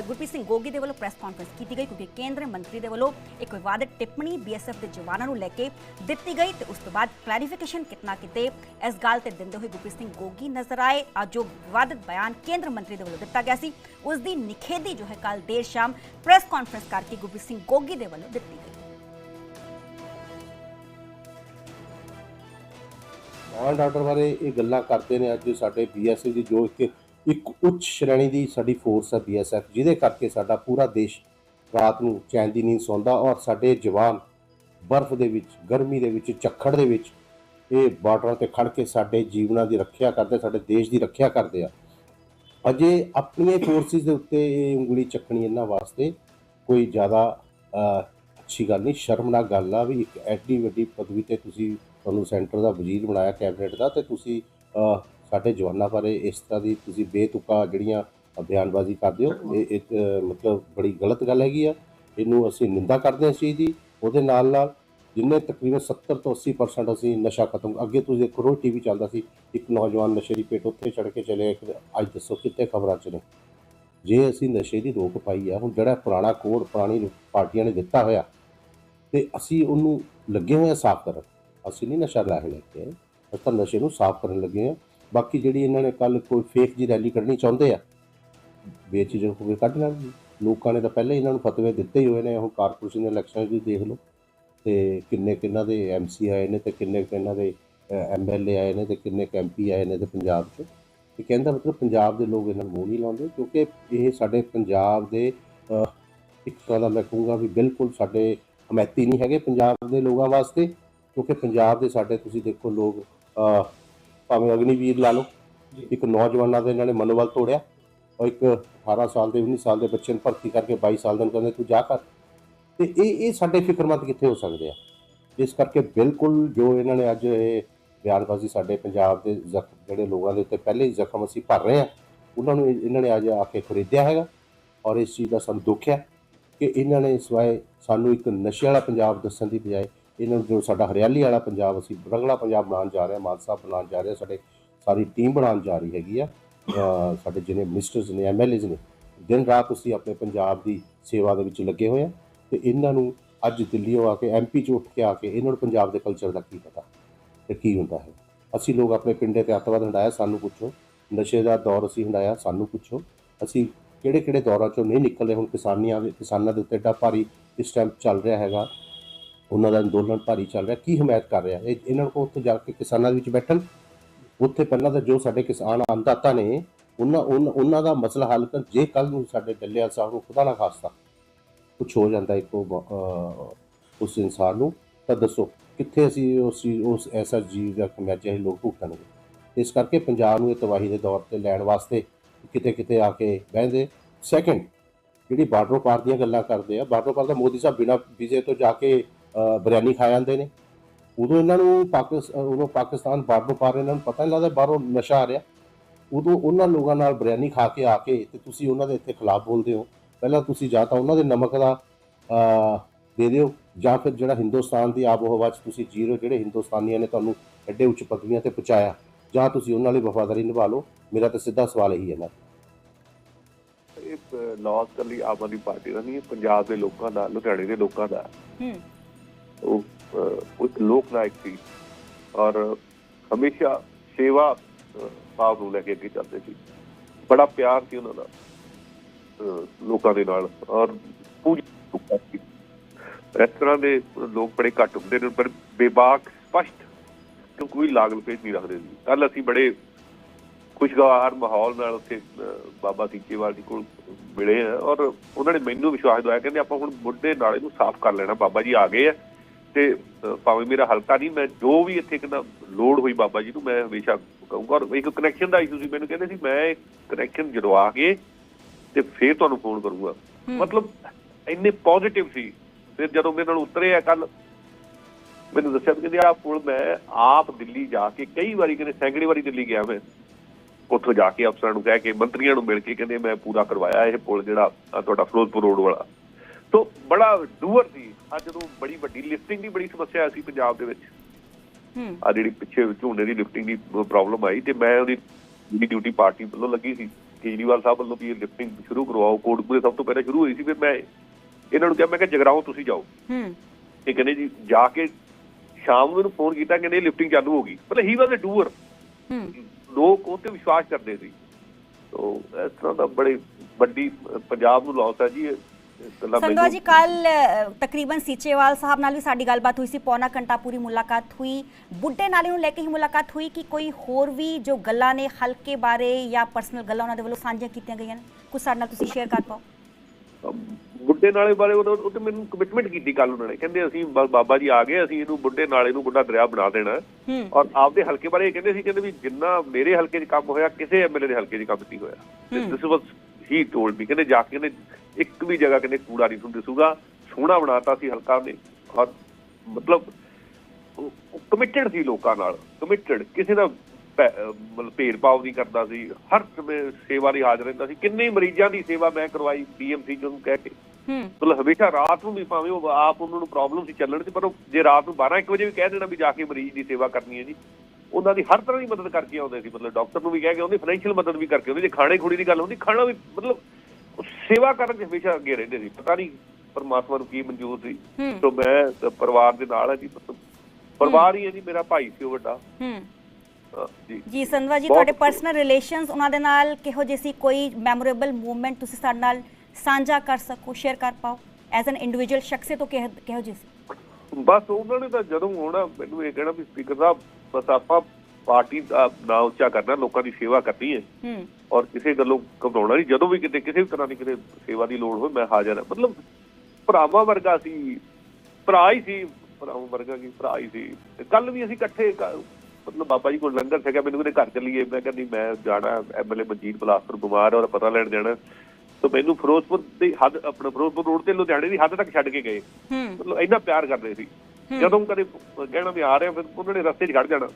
ਗੁਰਪ੍ਰੀਤ ਸਿੰਘ ਗੋਗੀ ਦੇ ਵੱਲੋਂ ਪ੍ਰੈਸ ਕਾਨਫਰੰਸ ਕੀਤੀ ਗਈ ਕਿਉਂਕਿ ਕੇਂਦਰ ਮੰਤਰੀ ਦੇ ਵੱਲੋਂ ਇੱਕ ਵਿਵਾਦਤ ਟਿੱਪਣੀ ਬੀਐਸਐਫ ਦੇ ਜਵਾਨਾਂ ਨੂੰ ਲੈ ਕੇ ਦਿੱਤੀ ਗਈ ਤੇ ਉਸ ਤੋਂ ਬਾਅਦ ਕਲੈਰੀਫਿਕੇਸ਼ਨ ਕਿਤਨਾ ਕਿਤੇ ਇਸ ਗੱਲ ਤੇ ਦਿੰਦੇ ਹੋਏ ਗੁਰਪ੍ਰੀਤ ਸਿੰਘ ਗੋਗੀ ਨਜ਼ਰ ਆਏ। ਅੱਜ ਜੋ ਵਿਵਾਦਿਤ ਬਿਆਨ ਕੇਂਦਰ ਮੰਤਰੀ ਦੇ ਵੱਲੋਂ ਦਿੱਤਾ ਗਿਆ ਸੀ। ਉਸ ਦੀ ਨਿਖੇਧੀ ਜੋ ਹੈ ਕੱਲ ਦੇਰ ਸ਼ਾਮ ਪ੍ਰੈਸ ਕਾਨਫਰੰਸ ਕਰਕੇ ਗੁਰਪ੍ਰੀਤ ਸਿੰਘ ਗੋਗੀ ਦੇ ਵੱਲੋਂ ਦਿੱਤੀ ਗਈ ਲਾਅ ਬਾਰੇ ਇਹ ਗੱਲਾਂ ਕਰਦੇ ਨੇ ਅੱਜ ਸਾਡੇ ਬੀਐਸਐਫ ਦੀ ਜੋ ਇੱਕ ਇੱਕ ਉੱਚ ਸ਼੍ਰੇਣੀ ਦੀ ਸਾਡੀ ਫੋਰਸ ਹੈ ਬੀਐਸਐਫ ਜਿਹਦੇ ਕਰਕੇ ਸਾਡਾ ਪੂਰਾ ਦੇਸ਼ ਰਾਤ ਨੂੰ ਚੈਨ ਦੀ ਨੀਂਦ ਸੌਂਦਾ ਔਰ ਸਾਡੇ ਜਵਾਨ ਬਰਫ਼ ਦੇ ਵਿੱਚ, ਗਰਮੀ ਦੇ ਵਿੱਚ, ਝੱਖੜ ਦੇ ਵਿੱਚ ਇਹ ਬਾਰਡਰਾਂ ਤੇ ਖੜ ਕੇ ਸਾਡੇ ਜੀਵਨਾਂ ਦੀ ਰੱਖਿਆ ਕਰਦੇ, ਸਾਡੇ ਦੇਸ਼ ਦੀ ਰੱਖਿਆ ਕਰਦੇ ਆ। ਅਜੇ ਆਪਣੀਆਂ ਫੋਰਸਿਸ ਦੇ ਉੱਤੇ ਇਹ ਉਂਗਲੀ ਚੱਕਣੀ ਇਹਨਾਂ ਵਾਸਤੇ ਕੋਈ ਜ਼ਿਆਦਾ ਅੱਛੀ ਗੱਲ ਨਹੀਂ, ਸ਼ਰਮਨਾਕ ਗੱਲ ਆ ਵੀ ਇੱਕ ਐਡੀ ਵੱਡੀ ਪਦਵੀ ਤੇ ਤੁਸੀਂ ਤੁਹਾਨੂੰ ਸੈਂਟਰ ਦਾ ਵਜ਼ੀਰ ਬਣਾਇਆ ਕੈਬਨਿਟ ਦਾ ਤੇ ਤੁਸੀਂ ਸਾਡੇ ਜਵਾਨਾਂ ਬਾਰੇ ਇਸ ਤਰ੍ਹਾਂ ਦੀ ਤੁਸੀਂ ਬੇਤੁਕਾ ਜਿਹੜੀਆਂ ਬਿਆਨਬਾਜ਼ੀ ਕਰਦੇ ਹੋ, ਇਹ ਇੱਕ, ਮਤਲਬ ਬੜੀ ਗਲਤ ਗੱਲ ਹੈਗੀ ਆ ਇਹਨੂੰ ਅਸੀਂ ਨਿੰਦਾ ਕਰਦੇ ਹਾਂ ਇਸ ਚੀਜ਼ ਦੀ, ਉਹਦੇ ਨਾਲ ਨਾਲ ਜਿੰਨੇ ਤਕਰੀਬਨ 70 ਤੋਂ 80% ਅਸੀਂ ਨਸ਼ਾ ਖਤਮ, ਅੱਗੇ ਤੁਸੀਂ ਦੇਖੋ ਰੋਜ਼ ਟੀਵੀ ਚੱਲਦਾ ਸੀ, ਇੱਕ ਨੌਜਵਾਨ ਨਸ਼ੇ ਦੀ ਪੇਟ ਉੱਤੇ ਚੜ ਕੇ ਚਲੇ ਗਏ। ਅੱਜ ਦੱਸੋ ਕਿੱਥੇ ਖਬਰਾਂ 'ਚ ਨੇ ਜੇ ਅਸੀਂ ਨਸ਼ੇ ਦੀ ਰੋਕ ਪਾਈ ਆ, ਹੁਣ ਜਿਹੜਾ ਪੁਰਾਣਾ ਕੋਡ, ਪੁਰਾਣੀ ਪਾਰਟੀਆਂ ਨੇ ਦਿੱਤਾ ਹੋਇਆ, ਤੇ ਅਸੀਂ ਉਹਨੂੰ ਲੱਗੇ ਹੋਏ ਆ ਸਾਫ਼ ਕਰਨ ਅਸੀਂ ਨਹੀਂ ਨਸ਼ਾ ਲੈ ਲੈ ਕੇ ਆਏ। ਅਸੀਂ ਤਾਂ ਨਸ਼ੇ ਨੂੰ ਸਾਫ਼ ਕਰਨ ਲੱਗੇ ਆ ਬਾਕੀ ਜਿਹੜੀ ਇਹਨਾਂ ਨੇ ਕੱਲ ਕੋਈ ਫੇਕ ਜੀ ਰੈਲੀ ਕੱਢਣੀ ਚਾਹੁੰਦੇ ਆ ਬੇਚਿਜਕ ਹੋ ਕੇ ਕੱਢ ਲੈਣ ਲੋਕਾਂ ਨੇ ਤਾਂ ਪਹਿਲਾਂ ਹੀ ਇਹਨਾਂ ਨੂੰ ਫਤਵੇ ਦਿੱਤੇ ਹੀ ਹੋਏ ਨੇ। ਹੁਣ ਕਾਰਪੋਰੇਸ਼ਨ ਦੇ ਇਲੈਕਸ਼ਨ ਵੀ ਦੇਖ ਲਓ। ਤੇ ਕਿੰਨੇ ਕਿੰਨਾ ਦੇ ਐਮਸੀ ਆਏ ਨੇ ਤੇ ਕਿੰਨੇ ਕਿੰਨਾ ਦੇ ਐਮਐਲਏ ਆਏ ਨੇ ਤੇ ਕਿੰਨੇ ਐਮਪੀ ਆਏ ਨੇ ਤੇ ਪੰਜਾਬ 'ਚ। ਇਹ ਕਹਿੰਦਾ ਮਤਲਬ ਪੰਜਾਬ ਦੇ ਲੋਕ ਇਹਨਾਂ ਨੂੰ ਮੂੰਹ ਨਹੀਂ ਲਾਉਂਦੇ ਕਿਉਂਕਿ ਇਹ ਸਾਡੇ ਪੰਜਾਬ ਦੇ ਇੱਕ ਤਰ੍ਹਾਂ ਦਾ ਮੈਂ ਕਹੂੰਗਾ ਵੀ ਬਿਲਕੁਲ ਸਾਡੇ ਹਮਾਇਤੀ ਨਹੀਂ ਹੈਗੇ ਪੰਜਾਬ ਦੇ ਲੋਕਾਂ ਵਾਸਤੇ। ਕਿਉਂਕਿ ਪੰਜਾਬ ਦੇ ਸਾਡੇ ਤੁਸੀਂ ਦੇਖੋ ਲੋਕ ਭਾਵੇਂ ਅਗਨੀਵੀਰ ਲਾ ਲਓ ਇੱਕ ਨੌਜਵਾਨਾਂ ਦੇ ਇਹਨਾਂ ਨੇ ਮਨੋਬਲ ਤੋੜਿਆ ਔਰ ਇੱਕ 18 ਸਾਲ ਦੇ 19 ਸਾਲ ਦੇ ਬੱਚੇ ਨੂੰ ਭਰਤੀ ਕਰਕੇ 22 ਸਾਲ ਦੇ ਨੂੰ ਕਹਿੰਦੇ ਤੂੰ ਜਾ ਕਰ। ਤੇ ਇਹ ਇਹ ਸਾਡੇ ਫਿਕਰਮੰਦ ਕਿੱਥੇ ਹੋ ਸਕਦੇ ਆ? ਇਸ ਕਰਕੇ ਬਿਲਕੁਲ ਜੋ ਇਹਨਾਂ ਨੇ ਅੱਜ ਇਹ ਬਿਆਨਬਾਜ਼ੀ ਸਾਡੇ ਪੰਜਾਬ ਦੇ ਜ਼ਖਮ ਜਿਹੜੇ ਲੋਕਾਂ ਦੇ ਉੱਤੇ ਪਹਿਲੇ ਹੀ ਜ਼ਖਮ ਅਸੀਂ ਭਰ ਰਹੇ ਆ ਉਹਨਾਂ ਨੂੰ ਇਹ- ਇਹਨਾਂ ਨੇ ਅੱਜ ਆ ਕੇ ਖਰੀਦਿਆ ਹੈਗਾ ਔਰ ਇਸ ਚੀਜ਼ ਦਾ ਸਾਨੂੰ ਦੁੱਖ ਹੈ ਕਿ ਇਹਨਾਂ ਨੇ ਸਿਵਾਏ ਸਾਨੂੰ ਇੱਕ ਨਸ਼ੇ ਵਾਲਾ ਪੰਜਾਬ ਦੱਸਣ ਦੀ ਬਜਾਏ ਇਹਨਾਂ ਨੂੰ ਜੋ ਸਾਡਾ ਹਰਿਆਲੀ ਵਾਲਾ ਪੰਜਾਬ, ਅਸੀਂ ਰੰਗਲਾ ਪੰਜਾਬ ਬਣਾਉਣ ਜਾ ਰਹੇ ਹਾਂ, ਮਾਨਸਾ ਬਣਾਉਣ ਜਾ ਰਹੇ ਹਾਂ, ਸਾਡੇ ਸਾਰੀ ਟੀਮ ਬਣਾਉਣ ਜਾ ਰਹੀ ਹੈਗੀ ਆ। ਸਾਡੇ ਜਿਹਨੇ ਮਿਨਿਸਟਰਸ ਨੇ ਐਮਐਲਏਜ਼ ਨੇ, ਦਿਨ ਰਾਤ ਅਸੀਂ ਆਪਣੇ ਪੰਜਾਬ ਦੀ ਸੇਵਾ ਦੇ ਵਿੱਚ ਲੱਗੇ ਹੋਏ ਆ ਤੇ ਇਹਨਾਂ ਨੂੰ ਅੱਜ ਦਿੱਲੀੋਂ ਆ ਕੇ ਐਮਪੀ ਚ ਉੱਠ ਕੇ ਆ ਕੇ ਇਹਨਾਂ ਨੂੰ ਪੰਜਾਬ ਦੇ ਕਲਚਰ ਦਾ ਕੀ ਪਤਾ ਤੇ ਕੀ ਹੁੰਦਾ ਹੈ। ਅਸੀਂ ਲੋਕ ਆਪਣੇ ਪਿੰਡੇ ਤੇ ਅੱਤਵਾਦ ਹੰਡਾਇਆ, ਸਾਨੂੰ ਪੁੱਛੋ। ਨਸ਼ੇ ਦਾ ਦੌਰ ਅਸੀਂ ਹੰਡਾਇਆ, ਸਾਨੂੰ ਪੁੱਛੋ। ਅਸੀਂ ਕਿਹੜੇ ਕਿਹੜੇ ਦੌਰਾਂ ਚੋਂ ਨਹੀਂ ਨਿਕਲੇ ਹੁਣ ਕਿਸਾਨੀਆਂ ਦੇ, ਕਿਸਾਨਾਂ ਦੇ ਉੱਤੇ ਡਾ ਭਾਰੀ ਇਸ ਟਾਈਮ ਚੱਲ ਰਿਹਾ ਹੈਗਾ। ਉਹਨਾਂ ਦਾ ਅੰਦੋਲਨ ਭਾਰੀ ਚੱਲ ਰਿਹਾ, ਕੀ ਹਮਾਇਤ ਕਰ ਰਿਹਾ? ਇਹ ਇਹਨਾਂ ਨੂੰ ਉੱਥੇ ਜਾ ਕੇ ਕਿਸਾਨਾਂ ਦੇ ਵਿੱਚ ਬੈਠਣ, ਉੱਥੇ ਪਹਿਲਾਂ ਤਾਂ ਜੋ ਸਾਡੇ ਕਿਸਾਨ ਅੰਦਾਤਾ ਨੇ, ਉਹਨਾਂ ਉਹਨਾਂ ਉਹਨਾਂ ਦਾ ਮਸਲਾ ਹੱਲ ਕਰ ਜੇ ਕੱਲ ਨੂੰ ਸਾਡੇ ਡੱਲੇਵਾਲ ਸਾਹਿਬ ਨੂੰ ਖੁਦਾ ਨਾ ਖਾਸਤਾ ਕੁਝ ਹੋ ਜਾਂਦਾ ਇੱਕੋ ਉਸ ਇਨਸਾਨ ਨੂੰ, ਤਾਂ ਦੱਸੋ, ਕਿੱਥੇ ਅਸੀਂ ਉਸ ਚੀਜ਼- ਉਸ ਐਸਾ ਜੀਵ ਦਾ ਖਮਿਆਜਾ ਹੀ ਲੋਕ ਭੁਗਤਣਗੇ ਇਸ ਕਰਕੇ ਪੰਜਾਬ ਨੂੰ ਇਹ ਤਬਾਹੀ ਦੇ ਦੌਰ ਤੇ ਲੈਣ ਵਾਸਤੇ ਕਿਤੇ ਕਿਤੇ ਆ ਕੇ ਬਹਿੰਦੇ। ਸੈਕੰਡ ਜਿਹੜੀ ਬਾਰਡਰ ਪਾਰ ਦੀਆਂ ਗੱਲਾਂ ਕਰਦੇ ਆ, ਬਾਰਡਰ ਪਾਰ ਦਾ ਮੋਦੀ ਸਾਹਿਬ ਬਿਨਾ ਵੀਜ਼ੇ ਤੋਂ ਜਾ ਕੇ ਬਿਰਿਆਨੀ ਖਾ ਜਾਂਦੇ ਨੇ। ਉਦੋਂ ਇਹਨਾਂ ਨੂੰ ਪਾਕਿਸਤਾਨ ਉਦੋਂ ਪਾਕਿਸਤਾਨ ਬਾਰਡਰ ਪਾਰ ਇਹਨਾਂ ਨੂੰ ਪਤਾ ਨਹੀਂ ਲੱਗਦਾ ਬਾਹਰੋਂ ਨਸ਼ਾ ਆ ਰਿਹਾ। ਉਦੋਂ ਉਹਨਾਂ ਲੋਕਾਂ ਨਾਲ ਬਿਰਿਆਨੀ ਖਾ ਕੇ ਆ ਕੇ ਤੇ ਤੁਸੀਂ ਉਹਨਾਂ ਦੇ ਇੱਥੇ ਖਿਲਾਫ ਬੋਲਦੇ ਹੋ। ਪਹਿਲਾਂ ਤੁਸੀਂ ਜਾਂ ਤਾਂ ਉਹਨਾਂ ਦੇ ਨਮਕ ਦਾ ਦੇ ਦਿਓ ਜਾਂ ਫਿਰ ਜਿਹੜਾ ਹਿੰਦੁਸਤਾਨ ਦੀ ਆਬੋ ਹਵਾ 'ਚ ਤੁਸੀਂ ਜੀਰੋ ਜਿਹੜੇ ਹਿੰਦੁਸਤਾਨੀਆਂ ਨੇ ਤੁਹਾਨੂੰ ਐਡੇ ਉੱਚ ਪਦਵੀਆਂ ਤੇ ਪਹੁੰਚਾਇਆ। ਜਾਂ ਤੁਸੀਂ ਉਹਨਾਂ ਲਈ ਵਫਾਦਾਰੀ ਨਿਭਾ ਲਓ। ਮੇਰਾ ਤਾਂ ਸਿੱਧਾ ਸਵਾਲ ਇਹੀ ਹੈ ਨਾ ਇਹ ਲਾਸ ਕੱਲੀ ਆਮ ਆਦਮੀ ਪਾਰਟੀ ਦਾ ਨਹੀਂ ਪੰਜਾਬ ਦੇ ਲੋਕਾਂ ਦਾ ਲੁਧਿਆਣੇ ਦੇ ਲੋਕਾਂ ਦਾ। ਹੂੰ। ਉਹ ਅਹ, ਉਹ ਇੱਕ ਲੋਕ ਨਾਇਕ ਸੀ ਔਰ ਹਮੇਸ਼ਾ ਸੇਵਾ ਭਾਵ ਨੂੰ ਲੈ ਕੇ ਅੱਗੇ ਚੱਲਦੇ ਸੀ। ਬੜਾ ਪਿਆਰ ਸੀ ਉਹਨਾਂ ਦਾ ਲੋਕਾਂ ਦੇ ਨਾਲ ਔਰ ਪੂਰੀ ਇਸ ਤਰ੍ਹਾਂ ਦੇ ਲੋਕ ਬੜੇ ਘੱਟ ਹੁੰਦੇ ਨੇ ਪਰ ਬੇਬਾਕ ਸਪਸ਼ਟ ਕਿ ਕੋਈ ਲਾਗਲ ਲਪੇਟ ਨਹੀਂ ਰੱਖਦੇ ਸੀ। ਕੱਲ ਅਸੀਂ ਬੜੇ ਖੁਸ਼ਗਵਾਰ ਮਾਹੌਲ ਨਾਲ ਉੱਥੇ ਬਾਬਾ ਸੀਚੇਵਾਲ ਜੀ ਕੋਲ ਮਿਲੇ ਆ ਔਰ ਉਹਨਾਂ ਨੇ ਮੈਨੂੰ ਵਿਸ਼ਵਾਸ ਦਿਵਾਇਆ ਕਹਿੰਦੇ ਆਪਾਂ ਹੁਣ ਮੁੱਢੇ ਨਾਲੇ ਨੂੰ ਸਾਫ਼ ਕਰ ਲੈਣਾ ਬਾਬਾ ਜੀ ਆ ਗਏ ਆ। ਤੇ ਭਾਵੇਂ ਮੇਰਾ ਹਲਕਾ ਨਹੀਂ ਮੈਂ ਜੋ ਵੀ ਇੱਥੇ ਕਹਿੰਦਾ ਲੋੜ ਹੋਈ ਬਾਬਾ ਜੀ ਨੂੰ ਮੈਂ ਹਮੇਸ਼ਾ ਕਹੂੰਗਾ। ਔਰ ਇੱਕ ਕਨੈਕਸ਼ਨ ਦਾ ਇਸ਼ੂ ਸੀ ਮੈਨੂੰ ਕਹਿੰਦੇ ਸੀ ਮੈਂ ਕਨੈਕਸ਼ਨ ਜੜਵਾ ਕੇ ਤੇ ਫੇਰ ਤੁਹਾਨੂੰ ਫੋਨ ਕਰੂੰਗਾ। ਮਤਲਬ ਇੰਨੇ ਪੋਜ਼ਿਟਿਵ ਸੀ। ਫਿਰ ਜਦੋਂ ਮੇਰੇ ਨਾਲ ਉਤਰੇ ਆ ਕੱਲ ਮੈਨੂੰ ਦੱਸਿਆ ਕਹਿੰਦੇ ਆ ਪੁਲ ਮੈਂ ਆਪ ਦਿੱਲੀ ਜਾ ਕੇ ਕਈ ਵਾਰੀ ਕਹਿੰਦੇ ਸੈਂਕੜੇ ਵਾਰੀ ਦਿੱਲੀ ਗਿਆ ਮੈਂ। ਉੱਥੋਂ ਜਾ ਕੇ ਅਫਸਰਾਂ ਨੂੰ ਕਹਿ ਕੇ ਮੰਤਰੀਆਂ ਨੂੰ ਮਿਲ ਕੇ ਕਹਿੰਦੇ ਮੈਂ ਪੂਰਾ ਕਰਵਾਇਆ ਇਹ ਪੁਲ ਜਿਹੜਾ ਤੁਹਾਡਾ ਫਿਰੋਜ਼ਪੁਰ ਰੋਡ ਵਾਲਾ। ਤੋਂ ਬੜਾ ਡੂਅਰ ਸੀ। ਆ ਜਦੋਂ ਬੜੀ ਵੱਡੀ ਲਿਫਟਿੰਗ ਦੀ ਬੜੀ ਸਮੱਸਿਆ ਸੀ ਪੰਜਾਬ ਦੇ ਵਿੱਚ। ਹੂੰ। ਆ ਜਿਹੜੀ ਪਿੱਛੇ ਝੋਨੇ ਦੀ ਲਿਫਟਿੰਗ ਦੀ ਪ੍ਰੋਬਲਮ ਆਈ ਤੇ ਮੈਂ ਉਹਦੀ ਮੇਰੀ ਡਿਊਟੀ ਪਾਰਟੀ ਵੱਲੋਂ ਲੱਗੀ ਸੀ ਕੇਜਰੀਵਾਲ ਸਾਹਿਬ ਵੱਲੋਂ ਵੀ ਇਹ ਲਿਫਟਿੰਗ ਸ਼ੁਰੂ ਕਰਵਾਓ। ਕੋਟਪੁਰੇ ਸਭ ਤੋਂ ਪਹਿਲਾਂ ਸ਼ੁਰੂ ਹੋਈ ਸੀ ਫਿਰ ਮੈਂ ਇਹਨਾਂ ਨੂੰ ਕਿਹਾ ਮੈਂ ਕਿਹਾ ਜਗਰਾਉਂ ਤੁਸੀਂ ਜਾਓ। ਹੂੰ। ਇਹ ਕਹਿੰਦੇ ਜੀ ਜਾ ਕੇ ਸ਼ਾਮ ਨੂੰ ਇਹਨੂੰ ਫੋਨ ਕੀਤਾ ਕਹਿੰਦੇ ਲਿਫਟਿੰਗ ਚਾਲੂ ਹੋ ਗਈ। ਮਤਲਬ ਹੀ ਵਾਸ ਅ ਡੂਅਰ ਹੂੰ। ਲੋਕ ਉਹ ਤੇ ਵਿਸ਼ਵਾਸ ਕਰਦੇ ਸੀ। ਤੋ ਇਸ ਤਰ੍ਹਾਂ ਦਾ ਬੜੀ ਵੱਡੀ ਪੰਜਾਬ ਨੂੰ ਲਾਸ ਹੈ ਜੀ ਮੈਨੂੰ- ਜੀ ਕੱਲ ਤਕਰੀਬਨ ਸੀਚੇਵਾਲ ਸਾਹਿਬ ਨਾਲ ਵੀ ਸਾਡੀ ਗੱਲਬਾਤ ਹੋਈ ਸੀ ਪੌਣਾ ਘੰਟਾ ਪੂਰੀ ਮੁਲਾਕਾਤ ਹੋਈ। ਬੁੱਢੇ ਨਾਲੇ ਨੂੰ ਲੈ ਕੇ ਹੀ ਮੁਲਾਕਾਤ ਹੋਈ ਕਿ ਕੋਈ ਹੋਰ ਵੀ ਜੋ ਗੱਲਾਂ ਨੇ ਹਲਕੇ ਬਾਰੇ ਜਾਂ ਪਰਸਨਲ ਗੱਲਾਂ ਉਹਨਾਂ ਦੇ ਵੱਲੋਂ ਸਾਂਝੀਆਂ ਕੀਤੀਆਂ ਗਈਆਂ ਨੇ। ਕੁਝ ਸਾਡੇ ਨਾਲ ਤੁਸੀਂ ਸ਼ੇਅਰ ਕਰ ਪਾਓ। ਬੁੱਢੇ ਨਾਲੇ ਬਾਰੇ ਉਹ ਤੇ ਮੈਨੂੰ ਕਮਿਟਮੈਂਟ ਕੀਤੀ ਕੱਲ ਉਹਨਾਂ ਨੇ। ਕਹਿੰਦੇ ਅਸੀਂ ਬਾਬਾ ਜੀ ਆ ਗਏ ਅਸੀਂ ਇਹਨੂੰ ਬੁੱਢੇ ਨਾਲੇ ਨੂੰ ਬੁੱਢਾ ਦਰਿਆ ਬਣਾ ਦੇਣਾ। ਔਰ ਆਪਦੇ ਹਲਕੇ ਬਾਰੇ ਇਹ ਕਹਿੰਦੇ ਸੀ ਕਹਿੰਦੇ ਵੀ ਜਿੰਨਾ ਮੇਰੇ ਹਲਕੇ 'ਚ ਕੰਮ ਹੋਇਆ ਕਿਸੇ ਐਮਐਲਏ ਦੇ ਹਲਕੇ 'ਚ ਕੰਮ ਨਹੀਂ ਹੋਇਆ। ਦਿਸ ਵਾਸ ਹੀ ਟੋਲਡ ਮੀ ਕਹਿੰਦੇ ਜਾ ਕੇ ਕਹਿੰਦੇ ਇੱਕ ਵੀ ਜਗ੍ਹਾ ਕਹਿੰਦੇ ਕੂੜਾ ਨਹੀਂ ਤੁਹਾਨੂੰ ਦਿਸੂਗਾ ਸੋਹਣਾ ਬਣਾਤਾ ਸੀ ਹਲਕਾ ਨੇ ਔਰ ਮਤਲਬ ਕਮਿਟਡ ਸੀ ਲੋਕਾਂ ਨਾਲ। ਕਮਿਟਡ ਕਿਸੇ ਦਾ ਭੈ- ਅਹ ਮਤਲਬ ਭੇਦਭਾਵ ਨਹੀਂ ਕਰਦਾ ਸੀ। ਹਰ ਸਮੇਂ ਸੇਵਾ ਲਈ ਹਾਜ਼ਰ ਰਹਿੰਦਾ ਸੀ। ਕਿੰਨੇ ਮਰੀਜ਼ਾਂ ਦੀ ਸੇਵਾ ਮੈਂ ਕਰਵਾਈ ਬੀਐਮਸੀ ਨੂੰ ਕਹਿ ਕੇ। ਹੂੰ। ਮਤਲਬ ਹਮੇਸ਼ਾ ਰਾਤ ਨੂੰ ਵੀ ਭਾਵੇਂ ਉਹ ਆਪ ਉਹਨਾਂ ਨੂੰ ਪ੍ਰੋਬਲਮ ਸੀ ਚੱਲਣ 'ਚ ਪਰ ਉਹ ਜੇ ਰਾਤ ਨੂੰ 12 1 ਵਜੇ ਵੀ ਕਹਿ ਦੇਣਾ ਵੀ ਜਾ ਕੇ ਮਰੀਜ਼ ਦੀ ਸੇਵਾ ਕਰਨੀ ਹੈ ਜੀ। ਉਹਨਾਂ ਦੀ ਹਰ ਤਰ੍ਹਾਂ ਦੀ ਮਦਦ ਕਰਕੇ ਆਉਂਦੇ ਸੀ। ਮਤਲਬ ਡਾਕਟਰ ਨੂੰ ਵੀ ਕਹਿ ਕੇ ਆਉਂਦੇ ਫਾਈਨੈਂਸ਼ੀਅਲ ਮਦਦ ਵੀ ਕਰਕੇ ਆਉਂਦੇ ਜੇ ਖਾਣੇ ਖੁੜੀ ਦੀ ਗੱਲ ਹੁੰਦੀ ਖਾਣਾ ਵੀ ਮਤਲਬ ਉਹ ਸੇਵਾ ਕਰਨ 'ਚ ਹਮੇਸ਼ਾ ਅੱਗੇ ਰਹਿੰਦੇ ਸੀ। ਪਤਾ ਨਹੀਂ ਪਰਮਾਤਮਾ ਨੂੰ ਕੀ ਮਨਜ਼ੂਰ ਸੀ। ਤੋਂ ਮੈਂ ਪਰਿਵਾਰ ਦੇ ਨਾਲ ਹੈ ਜੀ ਪਰਿਵਾਰ ਹੀ ਹੈ ਜੀ ਮੇਰਾ ਭਾਈ ਸੀ ਉਹ ਵੱਡਾ। ਜੀ। ਜੀ ਸੰਧਵਾ ਜੀ ਤੁਹਾਡੇ ਪਰਸਨਲ ਰਿਲੇਸ਼ਨਸ ਉਹਨਾਂ ਦੇ ਨਾਲ ਕਿਹੋ ਜਿਹੀ ਸੀ? ਕੋਈ ਮੈਮੋਰੇਬਲ ਮੂਵਮੈਂਟ ਤੁਸੀਂ ਸਾਡੇ ਨਾਲ ਸਾਂਝਾ ਕਰ ਸਕੋ ਸ਼ੇਅਰ ਕਰ ਪਾਓ ਐਜ਼ ਐਨ ਇੰਡੀਵਿਜੂਅਲ ਸ਼ਖਸੇ ਤੋਂ ਕਿਹੋ ਕਿਹੋ ਜਿਹੀ ਸੀ? ਬਸ ਉਹਨਾਂ ਨੇ ਤਾਂ ਜਦੋਂ ਆਉਣਾ ਮੈਨੂੰ ਇਹ ਕਹਿਣਾ ਵੀ ਸਪੀਕਰ ਸਾਹਿਬ ਬਸ ਆਪਾਂ ਪਾਰਟੀ ਦਾ ਨਾਂ ਉੱਚਾ ਕਰਨਾ ਲੋਕਾਂ ਦੀ ਸੇਵਾ ਕਰਨੀ ਹੈ। ਹੂੰ। ਔਰ ਕਿਸੇ ਗੱਲੋਂ ਘਬਰਾਉਣਾ ਨਹੀਂ ਜਦੋਂ ਵੀ ਕਿਤੇ ਕਿਸੇ ਵੀ ਤਰ੍ਹਾਂ ਦੀ ਕਿਤੇ ਸੇਵਾ ਦੀ ਲੋੜ ਹੋਵੇ ਮੈਂ ਹਾਜ਼ਰ ਹਾਂ। ਮਤਲਬ ਭਰਾਵਾਂ ਵਰਗਾ ਸੀ ਭਰਾ ਹੀ ਸੀ ਭਰਾਵਾਂ ਵਰਗਾ ਕੀ ਭਰਾ ਹੀ ਸੀ। ਕੱਲ ਵੀ ਅਸੀਂ ਇਕੱਠੇ ਮਤਲਬ ਬਾਬਾ ਜੀ ਕੋਲ ਲੰਗਰ ਸੀਗਾ ਮੈਨੂੰ ਕਹਿੰਦੇ ਘਰ ਚੱਲੀਏ। ਮੈਂ ਕਹਿੰਦੀ ਮੈਂ ਜਾਣਾ ਐਮਐਲਏ ਮਨਜੀਤ ਬਲਾਸਪੁਰ ਬਿਮਾਰ ਔਰ ਪਤਾ ਲੈਣ ਜਾਣਾ ਤਾਂ ਮੈਨੂੰ ਫਿਰੋਜ਼ਪੁਰ ਦੀ ਹੱਦ ਆਪਣਾ ਫਿਰੋਜ਼ਪੁਰ ਰੋਡ ਤੇ ਲੁਧਿਆਣੇ ਦੀ ਹੱਦ ਤੱਕ ਛੱਡ ਕੇ ਗਏ। ਮਤਲਬ ਇੰਨਾ ਪਿਆਰ ਕਰਦੇ ਸੀ। ਜਦੋਂ ਕਦੇ ਕਹਿਣਾ ਵੀ ਆ ਰਹੇ ਫਿਰ ਉਹਨਾਂ ਨੇ ਰਸਤੇ 'ਚ ਖੜ ਜਾਣਾ।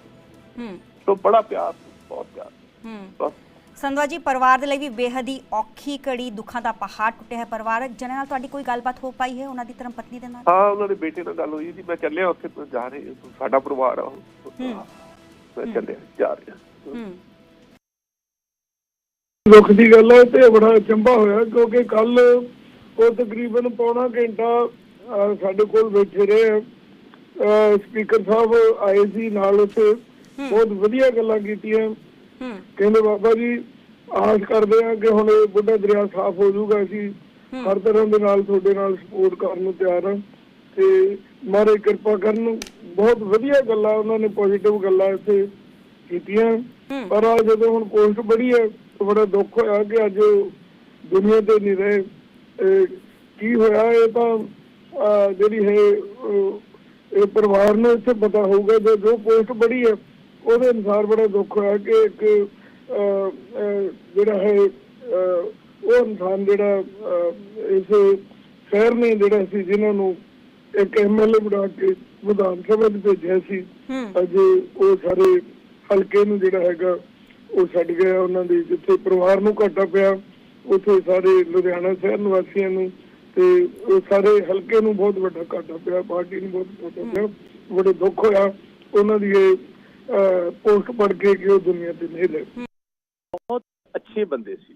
ਹੂੰ। ਤਾਂ ਬੜਾ ਪਿਆਰ ਬਹੁਤ ਪਿਆਰ ਹੂੰ। ਸੰਧਵਾ ਜੀ ਪਰਿਵਾਰ ਦੇ ਲਈ ਵੀ ਬੇਹੱਦ ਹੀ ਔਖੀ ਘੜੀ ਦੁੱਖਾਂ ਦਾ ਪਹਾੜ ਟੁੱਟਿਆ ਹੈ ਪਰਿਵਾਰਕ ਜਨਾਂ ਨਾਲ ਤੁਹਾਡੀ ਕੋਈ ਗੱਲਬਾਤ ਹੋ ਪਾਈ ਹੈ ਉਹਨਾਂ ਦੀ ਧਰਮ ਪਤਨੀ ਦੇ ਨਾਲ? ਹਾਂ ਉਹਨਾਂ ਦੇ ਬੇਟੇ ਨਾਲ ਗੱਲ ਹੋਈ ਜੀ। ਮੈਂ ਚੱਲਿਆ ਉੱਥੇ ਜਾ ਰਹੇ ਸਾਡਾ ਪਰਿਵਾਰ ਆ। ਮੈਂ ਚੱਲਿਆ ਜਾ ਰਿਹਾ ਹੂੰ। ਦੁੱਖ ਦੀ ਗੱਲ ਹੈ ਤੇ ਬੜਾ ਚੰਬਾ ਹੋਇਆ ਕਿਉਂਕਿ ਕੱਲ ਉਹ ਤਕਰੀਬਨ ਪੌਣਾ ਘੰਟਾ ਸਾਡੇ ਕੋਲ ਬੈਠੇ ਰਹੇ। ਸਪੀਕਰ ਸਾਹਿਬ ਆਏ ਸੀ ਨਾਲ ਉੱਥੇ। ਬਹੁਤ ਵਧੀਆ ਗੱਲਾਂ ਕੀਤੀਆਂ। ਕਹਿੰਦੇ ਬਾਬਾ ਜੀ ਆਸ ਕਰਦੇ ਆ ਕਿ ਹੁਣ ਇਹ ਬੁੱਢਾ ਦਰਿਆ ਸਾਫ਼ ਹੋ ਜਾਊਗਾ ਅਸੀਂ ਹਰ ਤਰ੍ਹਾਂ ਦੇ ਨਾਲ ਤੁਹਾਡੇ ਨਾਲ ਸਪੋਰਟ ਕਰਨ ਨੂੰ ਤਿਆਰ ਹਾਂ। ਤੇ ਮਾਰੇ ਕਿਰਪਾ ਕਰਨ ਬਹੁਤ ਵਧੀਆ ਗੱਲਾਂ ਉਹਨਾਂ ਨੇ ਪੋਜ਼ਿਟਿਵ ਗੱਲਾਂ ਇੱਥੇ ਕੀਤੀਆਂ। ਪਰ ਆ ਜਦੋਂ ਹੁਣ ਪੋਸਟ ਬੜੀ ਹੈ ਬੜਾ ਦੁੱਖ ਹੋਇਆ ਕਿ ਅੱਜ ਦੁਨੀਆ ਤੇ ਨਹੀਂ ਰਹੇ। ਕੀ ਹੋਇਆ ਇਹ ਤਾਂ ਜਿਹੜੀ ਹੈ ਇਹ ਪਰਿਵਾਰ ਨੂੰ ਇੱਥੇ ਪਤਾ ਹੋਊਗਾ। ਜੋ ਜੋ ਪੋਸਟ ਬੜੀ ਹੈ ਉਹਦੇ ਅਨੁਸਾਰ ਬੜਾ ਦੁੱਖ ਹੋਇਆ ਕਿ ਇੱਕ ਜਿਹੜਾ ਹੈ ਉਹ ਇਨਸਾਨ ਜਿਹੜਾ ਇਸ ਸ਼ਹਿਰ ਨੇ ਜਿਹੜਾ ਸੀ ਜਿਨ੍ਹਾਂ ਨੂੰ ਇੱਕ ਐਮਐਲਏ ਬਣਾ ਕੇ ਵਿਧਾਨ ਸਭਾ 'ਚ ਭੇਜਿਆ ਸੀ ਅੱਜ ਉਹ ਸਾਰੇ ਹਲਕੇ ਨੂੰ ਜਿਹੜਾ ਹੈਗਾ ਉਹ ਛੱਡ ਗਿਆ ਉਹਨਾਂ ਦੀ ਜਿੱਥੇ ਪਰਿਵਾਰ ਨੂੰ ਘਾਟਾ ਪਿਆ ਉੱਥੇ ਸਾਰੇ ਲੁਧਿਆਣਾ ਸ਼ਹਿਰ ਨਿਵਾਸੀਆਂ ਨੂੰ ਤੇ ਉਹ ਸਾਰੇ ਹਲਕੇ ਨੂੰ ਬਹੁਤ ਵੱਡਾ ਘਾਟਾ ਪਿਆ ਪਾਰਟੀ ਨੂੰ ਬਹੁਤ ਘਾਟਾ ਪਿਆ ਬੜੇ ਦੁੱਖ ਹੋਇਆ। ਉਹਨਾਂ ਦੀ ਇਹ ਪੋਸਟ ਪੜ੍ਹ ਕੇ ਕਿ ਉਹ ਦੁਨੀਆ ਤੇ ਨਹੀਂ ਰਹੇ। ਅੱਛੇ ਬੰਦੇ ਸੀ।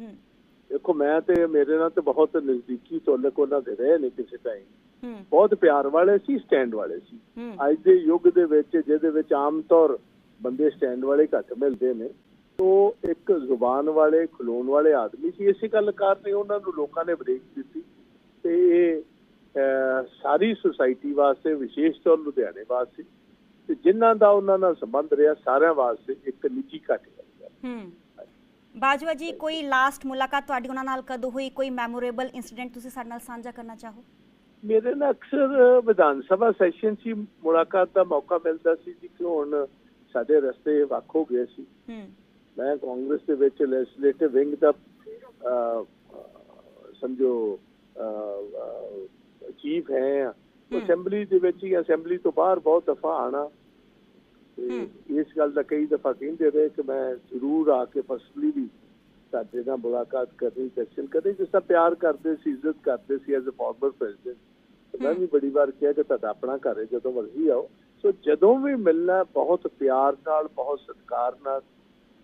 ਦੇਖੋ ਮੈਂ ਤੇ ਮੇਰੇ ਨਾਲ ਤੇ ਬਹੁਤ ਨਜ਼ਦੀਕੀ ਤੋਲਕ ਉਹਨਾਂ ਦੇ ਰਹੇ ਨੇ ਕਿਸੇ ਟਾਈਮ ਬਹੁਤ ਪਿਆਰ ਵਾਲੇ ਸੀ ਸਟੈਂਡ ਵਾਲੇ ਸੀ। ਅੱਜ ਦੇ ਯੁੱਗ ਦੇ ਵਿੱਚ ਜਿਹਦੇ ਵਿੱਚ ਆਮ ਤੌਰ ਬੰਦੇ ਸਟੈਂਡ ਵਾਲੇ ਘੱਟ ਮਿਲਦੇ ਨੇ। ਉਹ ਇੱਕ ਜ਼ੁਬਾਨ ਵਾਲੇ ਖਲੋਣ ਵਾਲੇ ਆਦਮੀ ਸੀ। ਇਸੇ ਗੱਲ ਕਾਰਨ ਉਹਨਾਂ ਨੂੰ ਲੋਕਾਂ ਨੇ ਬ੍ਰੇਕ ਦਿੱਤੀ। ਤੇ ਇਹ ਸਾਰੀ ਸੁਸਾਇਟੀ ਵਾਸਤੇ ਵਿਸ਼ੇਸ਼ ਤੌਰ ਲੁਧਿਆਣੇ ਵਾਸਤੇ ਤੇ ਜਿਨ੍ਹਾਂ ਦਾ ਉਹਨਾਂ ਨਾਲ ਸੰਬੰਧ ਰਿਹਾ ਸਾਰਿਆਂ ਵਾਸਤੇ ਇੱਕ ਨਿੱਜੀ ਘਾਟੇ ਵਾਲੀ ਗੱਲ ਹੂੰ। ਬਾਜਵਾ ਜੀ ਕੋਈ ਲਾਸਟ ਮੁਲਾਕਾਤ ਤੁਹਾਡੀ ਉਹਨਾਂ ਨਾਲ ਕਦੋਂ ਹੋਈ? ਕੋਈ ਮੈਮੋਰੇਬਲ ਇਨਸੀਡੈਂਟ ਤੁਸੀਂ ਸਾਡੇ ਨਾਲ ਸਾਂਝਾ ਕਰਨਾ ਚਾਹੋ? ਮੇਰੇ ਨਾਲ ਅਕਸਰ ਵਿਧਾਨ ਸਭਾ ਸੈਸ਼ਨ 'ਚ ਮੁਲਾਕਾਤ ਦਾ ਮੌਕਾ ਮਿਲਦਾ ਸੀ ਜੀ ਕਿ ਹੁਣ ਸਾਡੇ ਰਸਤੇ ਵੱਖ ਹੋ ਗਏ ਸੀ। ਹੂੰ। ਮੈਂ ਕਾਂਗਰਸ ਦੇ ਵਿੱਚ ਲੈਜਿਸਲੇਟਿਵ ਵਿੰਗ ਦਾ ਸਮਝੋ ਚੀਫ ਹੈ। ਅਸੈਂਬਲੀ ਦੇ ਵਿੱਚ ਹੀ ਅਸੈਂਬਲੀ ਤੋਂ ਬਾਹਰ ਬਹੁਤ ਦਫਾ ਆਣਾ ਇਸ ਗੱਲ ਦਾ ਕਈ ਦਫਾ ਕਹਿੰਦੇ ਰਹੇ ਕਿ ਮੈਂ ਜ਼ਰੂਰ ਆ ਕੇ ਪਰਸਨਲੀ ਵੀ ਸਾਡੇ ਨਾਲ ਮੁਲਾਕਾਤ ਕਰਨੀ ਦਰਸ਼ਨ ਕਰਨੀ। ਜਿਸ ਦਾ ਪਿਆਰ ਕਰਦੇ ਸੀ ਇੱਜ਼ਤ ਕਰਦੇ ਸੀ ਐਜ਼ ਅ ਫਾਰਮਰ ਪ੍ਰੈਜ਼ੀਡੈਂਟ ਮੈਂ ਵੀ ਬੜੀ ਵਾਰ ਕਿਹਾ ਕਿ ਤੁਹਾਡਾ ਆਪਣਾ ਘਰ ਹੈ ਜਦੋਂ ਮਰਜ਼ੀ ਆਓ। ਸੋ ਜਦੋਂ ਵੀ ਮਿਲਣਾ ਬਹੁਤ ਪਿਆਰ ਨਾਲ ਬਹੁਤ ਸਤਿਕਾਰ ਨਾਲ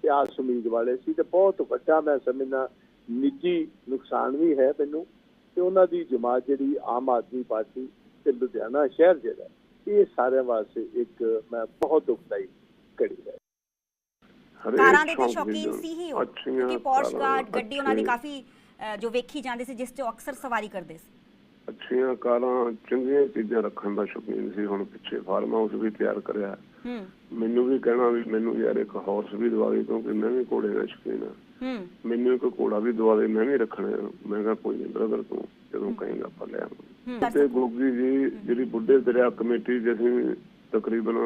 ਤੇ ਆਸ ਉਮੀਦ ਵਾਲੇ ਸੀ ਤੇ ਬਹੁਤ ਵੱਡਾ ਮੈਂ ਸਮਝਦਾ ਨਿੱਜੀ ਨੁਕਸਾਨ ਵੀ ਹੈ ਮੈਨੂੰ ਤੇ ਉਹਨਾਂ ਦੀ ਜਮਾਤ ਜਿਹੜੀ ਆਮ ਆਦਮੀ ਪਾਰਟੀ ਤੇ ਲੁਧਿਆਣਾ ਸ਼ਹਿਰ ਜਿਹੜਾ ਇਹ ਸਾਰਿਆਂ ਵਾਸਤੇ ਇੱਕ ਮੈਂ ਬਹੁਤ ਦੁਖਦਾਈ ਘੜੀ ਹੈ। ਕਾਰਾਂ ਦੇ ਤੇ ਸ਼ੌਕੀਨ ਸੀ ਹੀ ਉਹ ਕਿਉਂਕਿ ਪੋਰਸ਼ ਕਾਰਾਂ, ਗਾਰਡ ਗੱਡੀ ਉਹਨਾਂ ਦੀ ਕਾਫੀ ਜੋ ਵੇਖੀ ਜਾਂਦੀ ਸੀ ਜਿਸ ਤੇ ਉਹ ਅਕਸਰ ਸਵਾਰੀ ਕਰਦੇ ਸੀ। ਅੱਛੀਆਂ ਕਾਰਾਂ ਚੰਗੀਆਂ ਚੀਜ਼ਾਂ ਰੱਖਣ ਦਾ ਸ਼ੌਕੀਨ ਸੀ ਹੁਣ ਪਿੱਛੇ ਫਾਰਮ ਹਾਊਸ ਵੀ ਤਿਆਰ ਕਰਿਆ। ਹੂੰ। ਮੈਨੂੰ ਵੀ ਕਹਿਣਾ ਵੀ ਮੈਨੂੰ ਯਾਰ ਇੱਕ ਹਾਰਸ ਵੀ ਦਵਾ ਦੇ ਕਿਉਂਕਿ ਮੈਂ ਵੀ ਘੋੜੇ ਦਾ ਸ਼ੌਕੀਨ ਹੂੰ। ਮੈਨੂੰ ਇੱਕ ਘੋੜਾ ਵੀ ਦਵਾ ਦੇ ਮੈਂ ਵੀ ਰੱਖਣਾ। ਮੈਂ ਕਿਹਾ ਕੋਈ ਨਹੀਂ ਬ੍ਰਦਰ ਤੂੰ ਜਦੋਂ ਕਹੇਂਗਾ ਆਪਾਂ ਲੈ ਆਵਾਂਗੇ। ਤੇ ਗੋਗੀ ਜੀ ਜਿਹੜੀ ਬੁੱਢੇ ਦਰਿਆ ਕਮੇਟੀ ਦੇ ਅਸੀਂ ਤਕਰੀਬਨ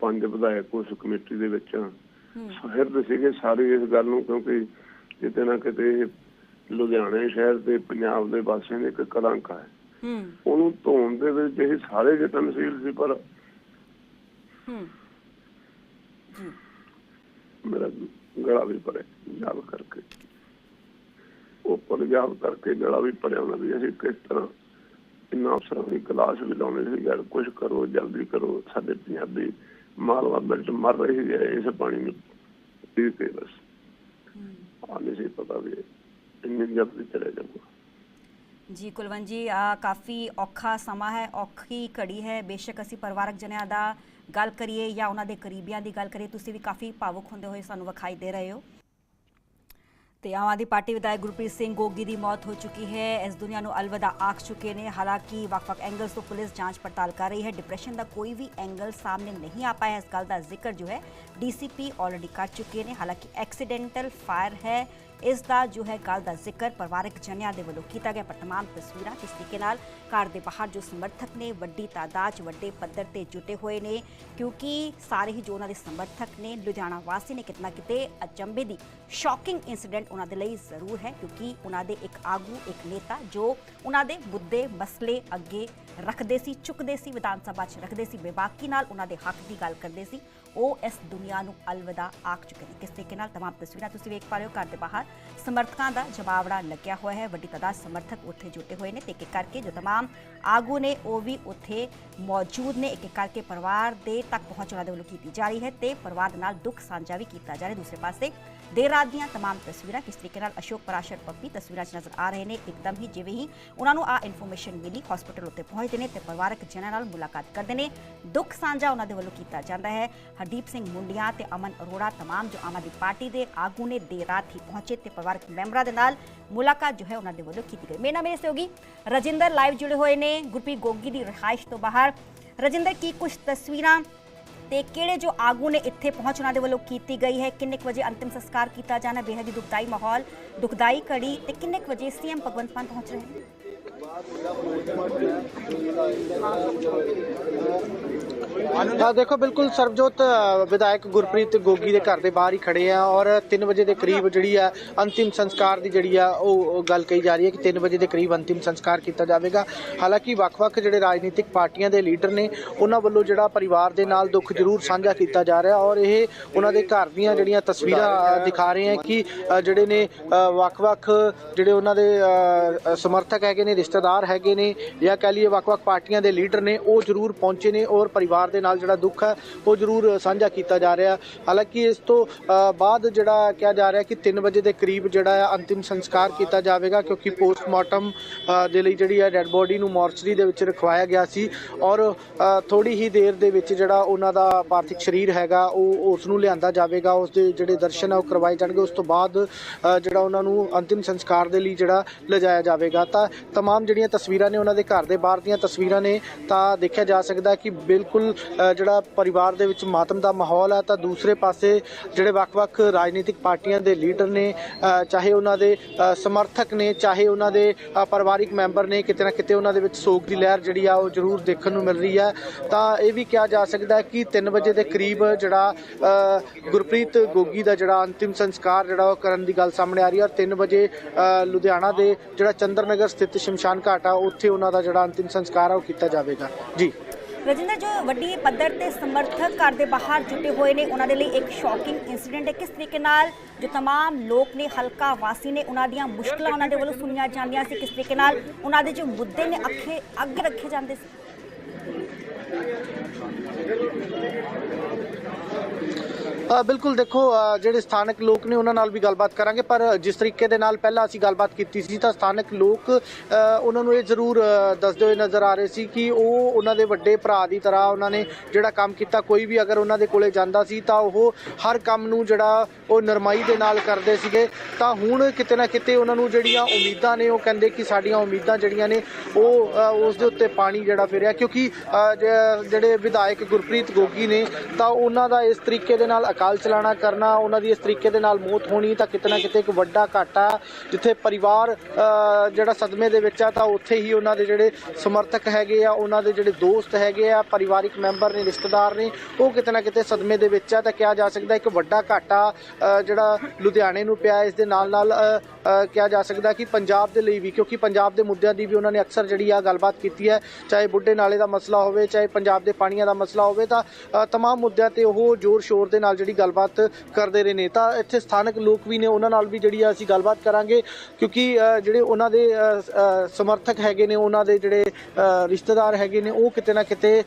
ਪੰਜ ਵਿਧਾਇਕ ਉਸ ਕਮੇਟੀ ਦੇ ਵਿੱਚ ਸੁਹਿਰਦ ਸੀਗੇ ਸਾਰੇ ਇਸ ਗੱਲ ਨੂੰ ਕਿਉਂਕਿ ਕਿਤੇ ਨਾ ਕਿਤੇ ਲੁਧਿਆਣੇ ਸ਼ਹਿਰ ਤੇ ਪੰਜਾਬ ਦੇ ਵਾਸੀਆਂ ਦੇ ਇੱਕ ਕਲੰਕ ਹੈ। ਉਹਨੂੰ ਧੋਣ ਦੇ ਵਿੱਚ ਇਹ ਸਾਰੇ ਯਤਨਸ਼ੀਲ ਸੀ ਪਰ ਮੇਰਾ ਗਲਾ ਵੀ ਭਰੇ ਜਾਬ ਕਰਕੇ। ਉਹ ਪੰਜਾਬ ਕਰਕੇ ਗਲਾ ਵੀ ਭਰਿਆ ਉਹਨਾਂ ਵੀ ਅਸੀਂ ਕਿਸ ਤਰ੍ਹਾਂ ਇੰਨਾ ਅਫਸਰਾਂ ਦੀ ਕਲਾਸ ਵੀ ਲਾਉਣੀ ਸੀ ਯਾਰ ਕੁਝ ਕਰੋ ਜਲਦੀ ਕਰੋ ਸਾਡੇ ਪੰਜਾਬੀ ਮਾਲਵਾ ਬੈਲਟ ਮਰ ਰਹੀ ਹੈ ਇਸ ਪਾਣੀ ਨੂੰ ਪੀ ਕੇ ਬਸ। ਆ ਨਹੀਂ ਸੀ ਪਤਾ ਵੀ ਇੰਨੀ ਜਲਦੀ ਚਲੇ ਜਾਊਗਾ। ਜੀ ਕੁਲਵੰਤ ਜੀ ਆ ਕਾਫੀ ਔਖਾ ਸਮਾਂ ਹੈ ਔਖੀ ਘੜੀ ਹੈ। ਬੇਸ਼ੱਕ ਅਸੀਂ ਪਰਿਵਾਰਕ ਜਨਿਆਂ ਦਾ ਗੱਲ ਕਰੀਏ ਜਾਂ ਉਹਨਾਂ ਦੇ ਕਰੀਬੀਆਂ ਦੀ ਗੱਲ ਕਰੀਏ ਤੁਸੀਂ ਵੀ ਕਾਫੀ ਭਾਵੁਕ ਹੁੰਦੇ ਹੋਏ ਸਾਨੂੰ ਵਿਖਾਈ ਦੇ ਰਹੇ ਹੋ। ਤੇ ਆਮ ਆਦਮੀ ਪਾਰਟੀ ਵਿਧਾਇਕ ਗੁਰਪ੍ਰੀਤ ਸਿੰਘ ਗੋਗੀ ਦੀ ਮੌਤ ਹੋ ਚੁੱਕੀ ਹੈ ਇਸ ਦੁਨੀਆ ਨੂੰ ਅਲਵਿਦਾ ਆਖ ਚੁੱਕੇ ਨੇ ਹਾਲਾਂਕਿ ਵੱਖ-ਵੱਖ ਐਂਗਲਸ ਤੋਂ ਪੁਲਿਸ ਜਾਂਚ ਪੜਤਾਲ ਕਰ ਰਹੀ ਹੈ ਡਿਪਰੈਸ਼ਨ ਦਾ ਕੋਈ ਵੀ ਐਂਗਲ ਸਾਹਮਣੇ ਨਹੀਂ ਆ ਪਾਇਆ ਇਸ ਗੱਲ ਦਾ ਜ਼ਿਕਰ ਜੋ ਹੈ ਡੀਸੀਪੀ ਆਲਰੇਡੀ ਕਰ ਚੁੱਕੇ ਨੇ ਹਾਲਾਂਕਿ ਐਕਸੀਡੈਂਟਲ ਫਾਇਰ ਹੈ ਇਸ ਦਾ ਜੋ ਹੈ ਗੱਲ ਦਾ ਜ਼ਿਕਰ ਪਰਿਵਾਰਕ ਜਨਿਆਂ ਦੇ ਵੱਲੋਂ ਕੀਤਾ ਗਿਆ ਪਰ तमाम ਤਸਵੀਰਾਂ ਕਿਸ ਤਰੀਕੇ ਨਾਲ ਘਰ ਦੇ ਬਾਹਰ ਜੋ ਸਮਰਥਕ ਨੇ ਵੱਡੀ ਤਾਦਾਦ 'ਚ ਵੱਡੇ ਪੱਧਰ ਤੇ ਜੁਟੇ ਹੋਏ ਨੇ ਕਿਉਂਕਿ ਸਾਰੇ ਹੀ ਜੋ ਉਹਨਾਂ ਦੇ ਸਮਰਥਕ ਨੇ ਲੁਧਿਆਣਾ ਵਾਸੀ ਨੇ ਕਿਤਨਾ ਕਿਤੇ ਅਚੰਭੇ ਦੀ ਸ਼ੌਕਿੰਗ ਇਨਸੀਡੈਂਟ ਉਹਨਾਂ ਦੇ ਲਈ ਜ਼ਰੂਰ ਹੈ ਕਿਉਂਕਿ ਉਹਨਾਂ ਦੇ ਇੱਕ ਆਗੂ ਇੱਕ ਨੇਤਾ ਜੋ ਉਹਨਾਂ ਦੇ ਮੁੱਦੇ ਮਸਲੇ ਅੱਗੇ ਰੱਖਦੇ ਸੀ ਚੁੱਕਦੇ ਸੀ ਵਿਧਾਨ ਸਭਾ 'ਚ ਰੱਖਦੇ ਸੀ ਬੇਬਾਕੀ ਨਾਲ ਉਹਨਾਂ ਦੇ ਹੱਕ ਦੀ ਗੱਲ ਕਰਦੇ ਸੀ ਉਹ ਇਸ ਦੁਨੀਆ ਨੂੰ ਅਲਵਿਦਾ ਆਖ ਚੁੱਕੇ ਨੇ ਕਿਸ ਤਰੀਕੇ ਨਾਲ तमाम ਤਸਵੀਰਾਂ ਤੁਸੀਂ ਵੇਖ ਪਾ ਰਹੇ ਹੋ ਘਰ ਦੇ ਬਾਹਰ ਸਮਰਥਕਾਂ ਦਾ ਜਵਾਬੜਾ ਲੱਗਿਆ ਹੋਇਆ ਹੈ ਵੱਡੀ ਤਾਦਾਦ ਸਮਰਥਕ ਉੱਥੇ ਜੁਟੇ ਹੋਏ ਨੇ ਤੇ ਇੱਕ ਇੱਕ ਕਰਕੇ ਜੋ तमाम ਆਗੂ ਨੇ ਉਹ ਵੀ ਉੱਥੇ ਮੌਜੂਦ ਨੇ ਇੱਕ ਇੱਕ ਕਰਕੇ ਪਰਿਵਾਰ ਦੇ ਤੱਕ ਪਹੁੰਚ ਉਹਨਾਂ ਦੇ ਵੱਲੋਂ ਕੀਤੀ ਜਾ ਰਹੀ ਹੈ ਤੇ ਪਰਿਵਾਰ ਦੇ ਨਾਲ ਦੁੱਖ ਸਾਂਝਾ ਵੀ ਕੀਤਾ ਜਾ ਰਿਹਾ ਦੂਸਰੇ ਪਾਸੇ ਦੇਰ ਰਾਤ ਦੀਆਂ तमाम ਤਸਵੀਰਾਂ ਕਿਸ ਤਰੀਕੇ ਨਾਲ ਅਸ਼ੋਕ ਪਰਾਸ਼ਰ ਪੱਪੀ ਤਸਵੀਰਾਂ 'ਚ ਨਜ਼ਰ ਆ ਰਹੇ ਨੇ ਇੱਕਦਮ ਹੀ ਜਿਵੇਂ ਹੀ ਉਹਨਾਂ ਨੂੰ ਆ ਇਨਫੋਰਮੇਸ਼ਨ ਮਿਲੀ ਹਸਪੀਟਲ ਉੱਤੇ ਪਹੁੰਚਦੇ ਨੇ ਤੇ ਪਰਿਵਾਰਕ ਜਨਾਂ ਨਾਲ ਮੁਲਾਕਾਤ ਕਰਦੇ ਨੇ ਦੁੱਖ ਸਾਂਝਾ ਉਹਨਾਂ ਦੇ ਵੱਲੋਂ ਕੀਤਾ ਜਾਂਦਾ ਹੈ ਹਰਦੀਪ ਸਿੰਘ ਮੁੰਡਿਆਂ ਤੇ ਅਮਨ ਅਰੋੜਾ तमाम ਜੋ ਆਮ ਆਦਮੀ ਪਾਰਟੀ ਦੇ ਆਗੂ ਨੇ ਦੇਰ ਰਾਤ ਹੀ ਪਹੁੰਚੇ ਤੇ ਪਰਿਵਾਰਕ ਮੈਂਬਰਾਂ ਦੇ ਨਾਲ ਮੁਲਾਕਾਤ ਜੋ ਹੈ ਉਹਨਾਂ ਦੇ ਵੱਲੋਂ ਕੀਤੀ ਗਈ ਮੇਰੇ ਨਾਲ ਮੇਰੇ ਸਹਿਯੋਗੀ ਰਜਿੰਦਰ ਲਾਈਵ ਜੁੜੇ ਹੋਏ ਨੇ ਗੁਰਪ੍ਰੀਤ ਗੋਗੀ ਦੀ ਰਿਹਾਇਸ਼ ਤੋਂ ਬਾਹਰ ਰਜਿੰਦਰ ਕੀ ਕੁਝ ਤਸਵੀਰਾਂ ਤੇ ਕਿਹੜੇ ਜੋ ਆਗੂ ਨੇ ਇੱਥੇ ਪਹੁੰਚ ਉਹਨਾਂ ਦੇ ਵੱਲੋਂ ਕੀਤੀ ਗਈ ਹੈ ਕਿੰਨੇ ਕੁ ਵਜੇ ਅੰਤਿਮ ਸੰਸਕਾਰ ਕੀਤਾ ਜਾਣਾ ਹੈ? ਬੇਹੱਦ ਹੀ ਦੁਖਦਾਈ ਮਾਹੌਲ ਦੁਖਦਾਈ ਘੜੀ ਤੇ ਕਿੰਨੇ ਕੁ ਵਜੇ ਸੀਐਮ ਭਗਵੰਤ ਮਾਨ ਪਹੁੰਚ ਰਹੇ ਹਨ ਹਾਂ ਦੇਖੋ, ਬਿਲਕੁਲ ਸਰਬਜੋਤ ਵਿਧਾਇਕ ਗੁਰਪ੍ਰੀਤ ਗੋਗੀ ਦੇ ਘਰ ਦੇ ਬਾਹਰ ਹੀ ਖੜੇ ਆ ਔਰ 3 ਵਜੇ ਦੇ ਕਰੀਬ ਜਿਹੜੀ ਆ ਅੰਤਿਮ ਸੰਸਕਾਰ ਦੀ ਜਿਹੜੀ ਆ ਉਹ ਗੱਲ ਕਹੀ ਜਾ ਰਹੀ ਹੈ ਕਿ 3 ਵਜੇ ਦੇ ਕਰੀਬ ਅੰਤਿਮ ਸੰਸਕਾਰ ਕੀਤਾ ਜਾਵੇਗਾ। ਹਾਲਾਂਕਿ ਵੱਖ-ਵੱਖ ਜਿਹੜੇ ਰਾਜਨੀਤਿਕ ਪਾਰਟੀਆਂ ਦੇ ਲੀਡਰ ਨੇ, ਉਹਨਾਂ ਵੱਲੋਂ ਜਿਹੜਾ ਪਰਿਵਾਰ ਦੇ ਨਾਲ ਦੁੱਖ ਜ਼ਰੂਰ ਸਾਂਝਾ ਕੀਤਾ ਜਾ ਰਿਹਾ ਔਰ ਇਹ ਉਹਨਾਂ ਦੇ ਘਰ ਦੀਆਂ ਜਿਹੜੀਆਂ ਤਸਵੀਰਾਂ ਦਿਖਾ ਰਹੇ ਆ ਕਿ ਜਿਹੜੇ ਨੇ ਵੱਖ-ਵੱਖ ਜਿਹੜੇ ਉਹਨਾਂ ਦੇ ਸਮਰਥਕ ਹੈਗੇ ਨੇ, ਰਿਸ਼ਤੇਦਾਰ ਹੈਗੇ ਨੇ ਜਾਂ ਕਹਿ ਲਈਏ ਵੱਖ-ਵੱਖ ਪਾਰਟੀਆਂ ਦੇ ਲੀਡਰ ਨੇ, ਉਹ ਜ਼ਰੂਰ ਪਹੁੰਚੇ ਨੇ ਔਰ ਪਰਿਵਾਰ ਦੇ ਨਾਲ ਜਿਹੜਾ ਦੁੱਖ ਹੈ ਉਹ ਜ਼ਰੂਰ ਸਾਂਝਾ ਕੀਤਾ ਜਾ ਰਿਹਾ ਹਾਲਾਂਕਿ ਇਸ ਤੋਂ ਅ, ਬਾਅਦ ਜਿਹੜਾ ਕਿਹਾ ਜਾ ਰਿਹਾ ਕਿ 3 ਵਜੇ ਦੇ ਕਰੀਬ ਜਿਹੜਾ ਹੈ ਅੰਤਿਮ ਸੰਸਕਾਰ ਕੀਤਾ ਜਾਵੇਗਾ ਕਿਉਂਕਿ ਪੋਸਟਮਾਰਟਮ ਅ, ਦੇ ਲਈ ਜਿਹੜੀ ਹੈ ਡੈੱਡ ਬੋਡੀ ਨੂੰ ਮੋਰਚਰੀ ਦੇ ਵਿੱਚ ਰਖਵਾਇਆ ਗਿਆ ਸੀ ਔਰ ਥੋੜੀ ਹੀ ਦੇਰ ਦੇ ਵਿੱਚ ਜਿਹੜਾ ਉਹਨਾਂ ਦਾ ਪਾਰਥਿਕ ਸਰੀਰ ਹੈਗਾ ਉਹ ਉਸ ਨੂੰ ਲਿਆਂਦਾ ਜਾਵੇਗਾ ਉਸ ਦੇ ਜਿਹੜੇ ਦਰਸ਼ਨ ਆ ਉਹ ਕਰਵਾਏ ਜਾਣਗੇ ਉਸ ਤੋਂ ਬਾਅਦ ਅ, ਜਿਹੜਾ ਉਹਨਾਂ ਨੂੰ ਅੰਤਿਮ ਸੰਸਕਾਰ ਦੇ ਲਈ ਜਿਹੜਾ ਲਿਜਾਇਆ ਜਾਵੇਗਾ ਤਾਂ तमाम ਜਿਹੜੀਆਂ ਤਸਵੀਰਾਂ ਨੇ ਉਹਨਾਂ ਦੇ ਘਰ ਦੇ ਬਾਹਰ ਦੀਆਂ ਤਸਵੀਰਾਂ ਨੇ ਤਾਂ ਦੇਖਿਆ ਜਾ ਸਕਦਾ ਕਿ ਬਿਲਕੁਲ ਅ, ਜਿਹੜਾ ਪਰਿਵਾਰ ਦੇ ਵਿੱਚ ਮਾਤਮ ਦਾ ਮਾਹੌਲ ਹੈ ਤਾਂ ਦੂਸਰੇ ਪਾਸੇ ਜਿਹੜੇ ਵੱਖ-ਵੱਖ ਰਾਜਨੀਤਿਕ ਪਾਰਟੀਆਂ ਦੇ ਲੀਡਰ ਨੇ ਚਾਹੇ ਉਹਨਾਂ ਦੇ ਸਮਰਥਕ ਨੇ, ਚਾਹੇ ਉਹਨਾਂ ਦੇ ਪਰਿਵਾਰਿਕ ਮੈਂਬਰ ਨੇ, ਕਿਤੇ ਨਾ ਕਿਤੇ ਉਹਨਾਂ ਦੇ ਵਿੱਚ ਸੋਗ ਦੀ ਲਹਿਰ ਜਿਹੜੀ ਆ, ਉਹ ਜ਼ਰੂਰ ਦੇਖਣ ਨੂੰ ਮਿਲ ਰਹੀ ਹੈ ਤਾਂ ਇਹ ਵੀ ਕਿਹਾ ਜਾ ਸਕਦਾ ਹੈ ਕਿ 3 ਵਜੇ ਦੇ ਕਰੀਬ ਜਿਹੜਾ ਗੁਰਪ੍ਰੀਤ ਗੋਗੀ ਦਾ ਜਿਹੜਾ ਅੰਤਿਮ ਸੰਸਕਾਰ ਜਿਹੜਾ ਉਹ ਕਰਨ ਦੀ ਗੱਲ ਸਾਹਮਣੇ ਆ ਰਹੀ ਹੈ ਔਰ 3 ਵਜੇ ਲੁਧਿਆਣਾ ਦੇ ਜਿਹੜਾ ਚੰਦਰਨਗਰ ਸਥਿਤ ਸ਼ਮਸ਼ਾਨ ਘਾਟ ਆ, ਉੱਥੇ ਉਹਨਾਂ ਦਾ ਜਿਹੜਾ ਅੰਤਿਮ ਸੰਸਕਾਰ ਆ, ਉਹ ਕੀਤਾ ਜਾਵੇਗਾ। ਜੀ। ਰਜਿੰਦਰ ਜੋ ਵੱਡੀ ਪੱਧਰ ਤੇ ਸਮਰਥਕ ਘਰ ਦੇ ਬਾਹਰ ਜੁਟੇ ਹੋਏ ਨੇ ਉਹਨਾਂ ਦੇ ਲਈ ਇੱਕ ਸ਼ੌਕਿੰਗ ਇਨਸੀਡੈਂਟ ਹੈ ਕਿਸ ਤਰੀਕੇ ਨਾਲ ਜੋ तमाम ਲੋਕ ਨੇ ਹਲਕਾ ਵਾਸੀ ਨੇ ਉਹਨਾਂ ਦੀਆਂ ਮੁਸ਼ਕਲਾਂ ਉਹਨਾਂ ਦੇ ਵੱਲੋਂ ਸੁਣੀਆਂ ਜਾਂਦੀਆਂ ਸੀ ਕਿਸ ਤਰੀਕੇ ਨਾਲ ਉਹਨਾਂ ਦੇ ਜੋ ਮੁੱਦੇ ਨੇ ਅੱਖੇ ਅੱਗੇ ਰੱਖੇ ਜਾਂਦੇ ਸੀ ਅ, ਬਿਲਕੁਲ ਦੇਖੋ ਜਿਹੜੇ ਸਥਾਨਕ ਲੋਕ ਨੇ ਉਹਨਾਂ ਨਾਲ ਵੀ ਗੱਲਬਾਤ ਕਰਾਂਗੇ, ਪਰ ਜਿਸ ਤਰੀਕੇ ਦੇ ਨਾਲ ਪਹਿਲਾਂ ਅਸੀਂ ਗੱਲਬਾਤ ਕੀਤੀ ਸੀ, ਤਾਂ ਸਥਾਨਕ ਲੋਕ ਉਹਨਾਂ ਨੂੰ ਇਹ ਜ਼ਰੂਰ ਦੱਸਦੇ ਹੋਏ ਨਜ਼ਰ ਆ ਰਹੇ ਸੀ ਕਿ ਉਹ ਉਹਨਾਂ ਦੇ ਵੱਡੇ ਭਰਾ ਦੀ ਤਰ੍ਹਾਂ ਉਹਨਾਂ ਨੇ ਜਿਹੜਾ ਕੰਮ ਕੀਤਾ, ਕੋਈ ਵੀ ਅਗਰ ਉਹਨਾਂ ਦੇ ਕੋਲੇ ਜਾਂਦਾ ਸੀ, ਤਾਂ ਉਹ ਹਰ ਕੰਮ ਨੂੰ ਜਿਹੜਾ ਉਹ ਨਰਮਾਈ ਦੇ ਨਾਲ ਕਰਦੇ ਸੀਗੇ। ਤਾਂ ਹੁਣ ਕਿਤੇ ਨਾ ਕਿਤੇ ਉਹਨਾਂ ਨੂੰ ਜਿਹੜੀਆਂ ਉਮੀਦਾਂ ਨੇ, ਉਹ ਕਹਿੰਦੇ ਕਿ ਸਾਡੀਆਂ ਉਮੀਦਾਂ ਜਿਹੜੀਆਂ ਨੇ, ਉਹ ਉਸ ਦੇ ਉੱਤੇ ਪਾਣੀ ਜਿਹੜਾ ਫਿਰਿਆ, ਕਿਉਂਕਿ ਜਿਹੜੇ ਵਿਧਾਇਕ ਗੁਰਪ੍ਰੀਤ ਗੋਗੀ ਨੇ, ਤਾਂ ਉਹਨਾਂ ਦਾ ਇਸ ਤਰੀਕੇ ਦੇ ਨਾਲ ਅਕਾਲ ਚਲਾਣਾ ਕਰਨਾ ਉਹਨਾਂ ਦੀ ਇਸ ਤਰੀਕੇ ਦੇ ਨਾਲ ਮੌਤ ਹੋਣੀ ਤਾਂ ਕਿਤੇ ਨਾ ਕਿਤੇ ਇੱਕ ਵੱਡਾ ਘਾਟਾ ਜਿੱਥੇ ਪਰਿਵਾਰ ਜਿਹੜਾ ਸਦਮੇ ਦੇ ਵਿੱਚ ਆ ਤਾਂ ਉੱਥੇ ਹੀ ਉਹਨਾਂ ਦੇ ਜਿਹੜੇ ਸਮਰਥਕ ਹੈਗੇ ਆ ਉਹਨਾਂ ਦੇ ਜਿਹੜੇ ਦੋਸਤ ਹੈਗੇ ਆ ਪਰਿਵਾਰਿਕ ਮੈਂਬਰ ਨੇ ਰਿਸ਼ਤੇਦਾਰ ਨੇ ਉਹ ਕਿਤੇ ਨਾ ਕਿਤੇ ਸਦਮੇ ਦੇ ਵਿੱਚ ਆ ਤਾਂ ਕਿਹਾ ਜਾ ਸਕਦਾ ਇੱਕ ਵੱਡਾ ਘਾਟਾ ਜਿਹੜਾ ਲੁਧਿਆਣੇ ਨੂੰ ਪਿਆ ਇਸ ਦੇ ਨਾਲ ਨਾਲ ਕਿਹਾ ਜਾ ਸਕਦਾ ਕਿ ਪੰਜਾਬ ਦੇ ਲਈ ਵੀ ਕਿਉਂਕਿ ਪੰਜਾਬ ਦੇ ਮੁੱਦਿਆਂ ਦੀ ਵੀ ਉਹਨਾਂ ਨੇ ਅਕਸਰ ਜਿਹੜੀ ਆ ਗੱਲਬਾਤ ਕੀਤੀ ਹੈ ਚਾਹੇ ਬੁੱਢੇ ਨਾਲੇ ਦਾ ਮਸਲਾ ਹੋਵੇ ਚਾਹੇ ਪੰਜਾਬ ਦੇ ਪਾਣੀਆਂ ਦਾ ਮਸਲਾ ਹੋਵੇ ਤਾਂ ਅ, ਤਮਾਮ ਮੁੱਦਿਆਂ ਤੇ ਉਹ ਜ਼ੋਰ ਸ਼ੋਰ ਦੇ ਨਾਲ ਜਿਹੜੀ ਗੱਲਬਾਤ ਕਰਦੇ ਰਹੇ ਨੇ। ਤਾਂ ਇੱਥੇ ਸਥਾਨਕ ਲੋਕ ਵੀ ਨੇ ਉਹਨਾਂ ਨਾਲ ਵੀ ਜਿਹੜੀ ਅਸੀਂ ਗੱਲਬਾਤ ਕਰਾਂਗੇ। ਕਿਉਂਕਿ ਜਿਹੜੇ ਉਹਨਾਂ ਦੇ ਸਮਰਥਕ ਹੈਗੇ ਨੇ ਉਹਨਾਂ ਦੇ ਜਿਹੜੇ ਰਿਸ਼ਤੇਦਾਰ ਹੈਗੇ ਨੇ ਉਹ ਕਿਤੇ ਨਾ ਕਿਤੇ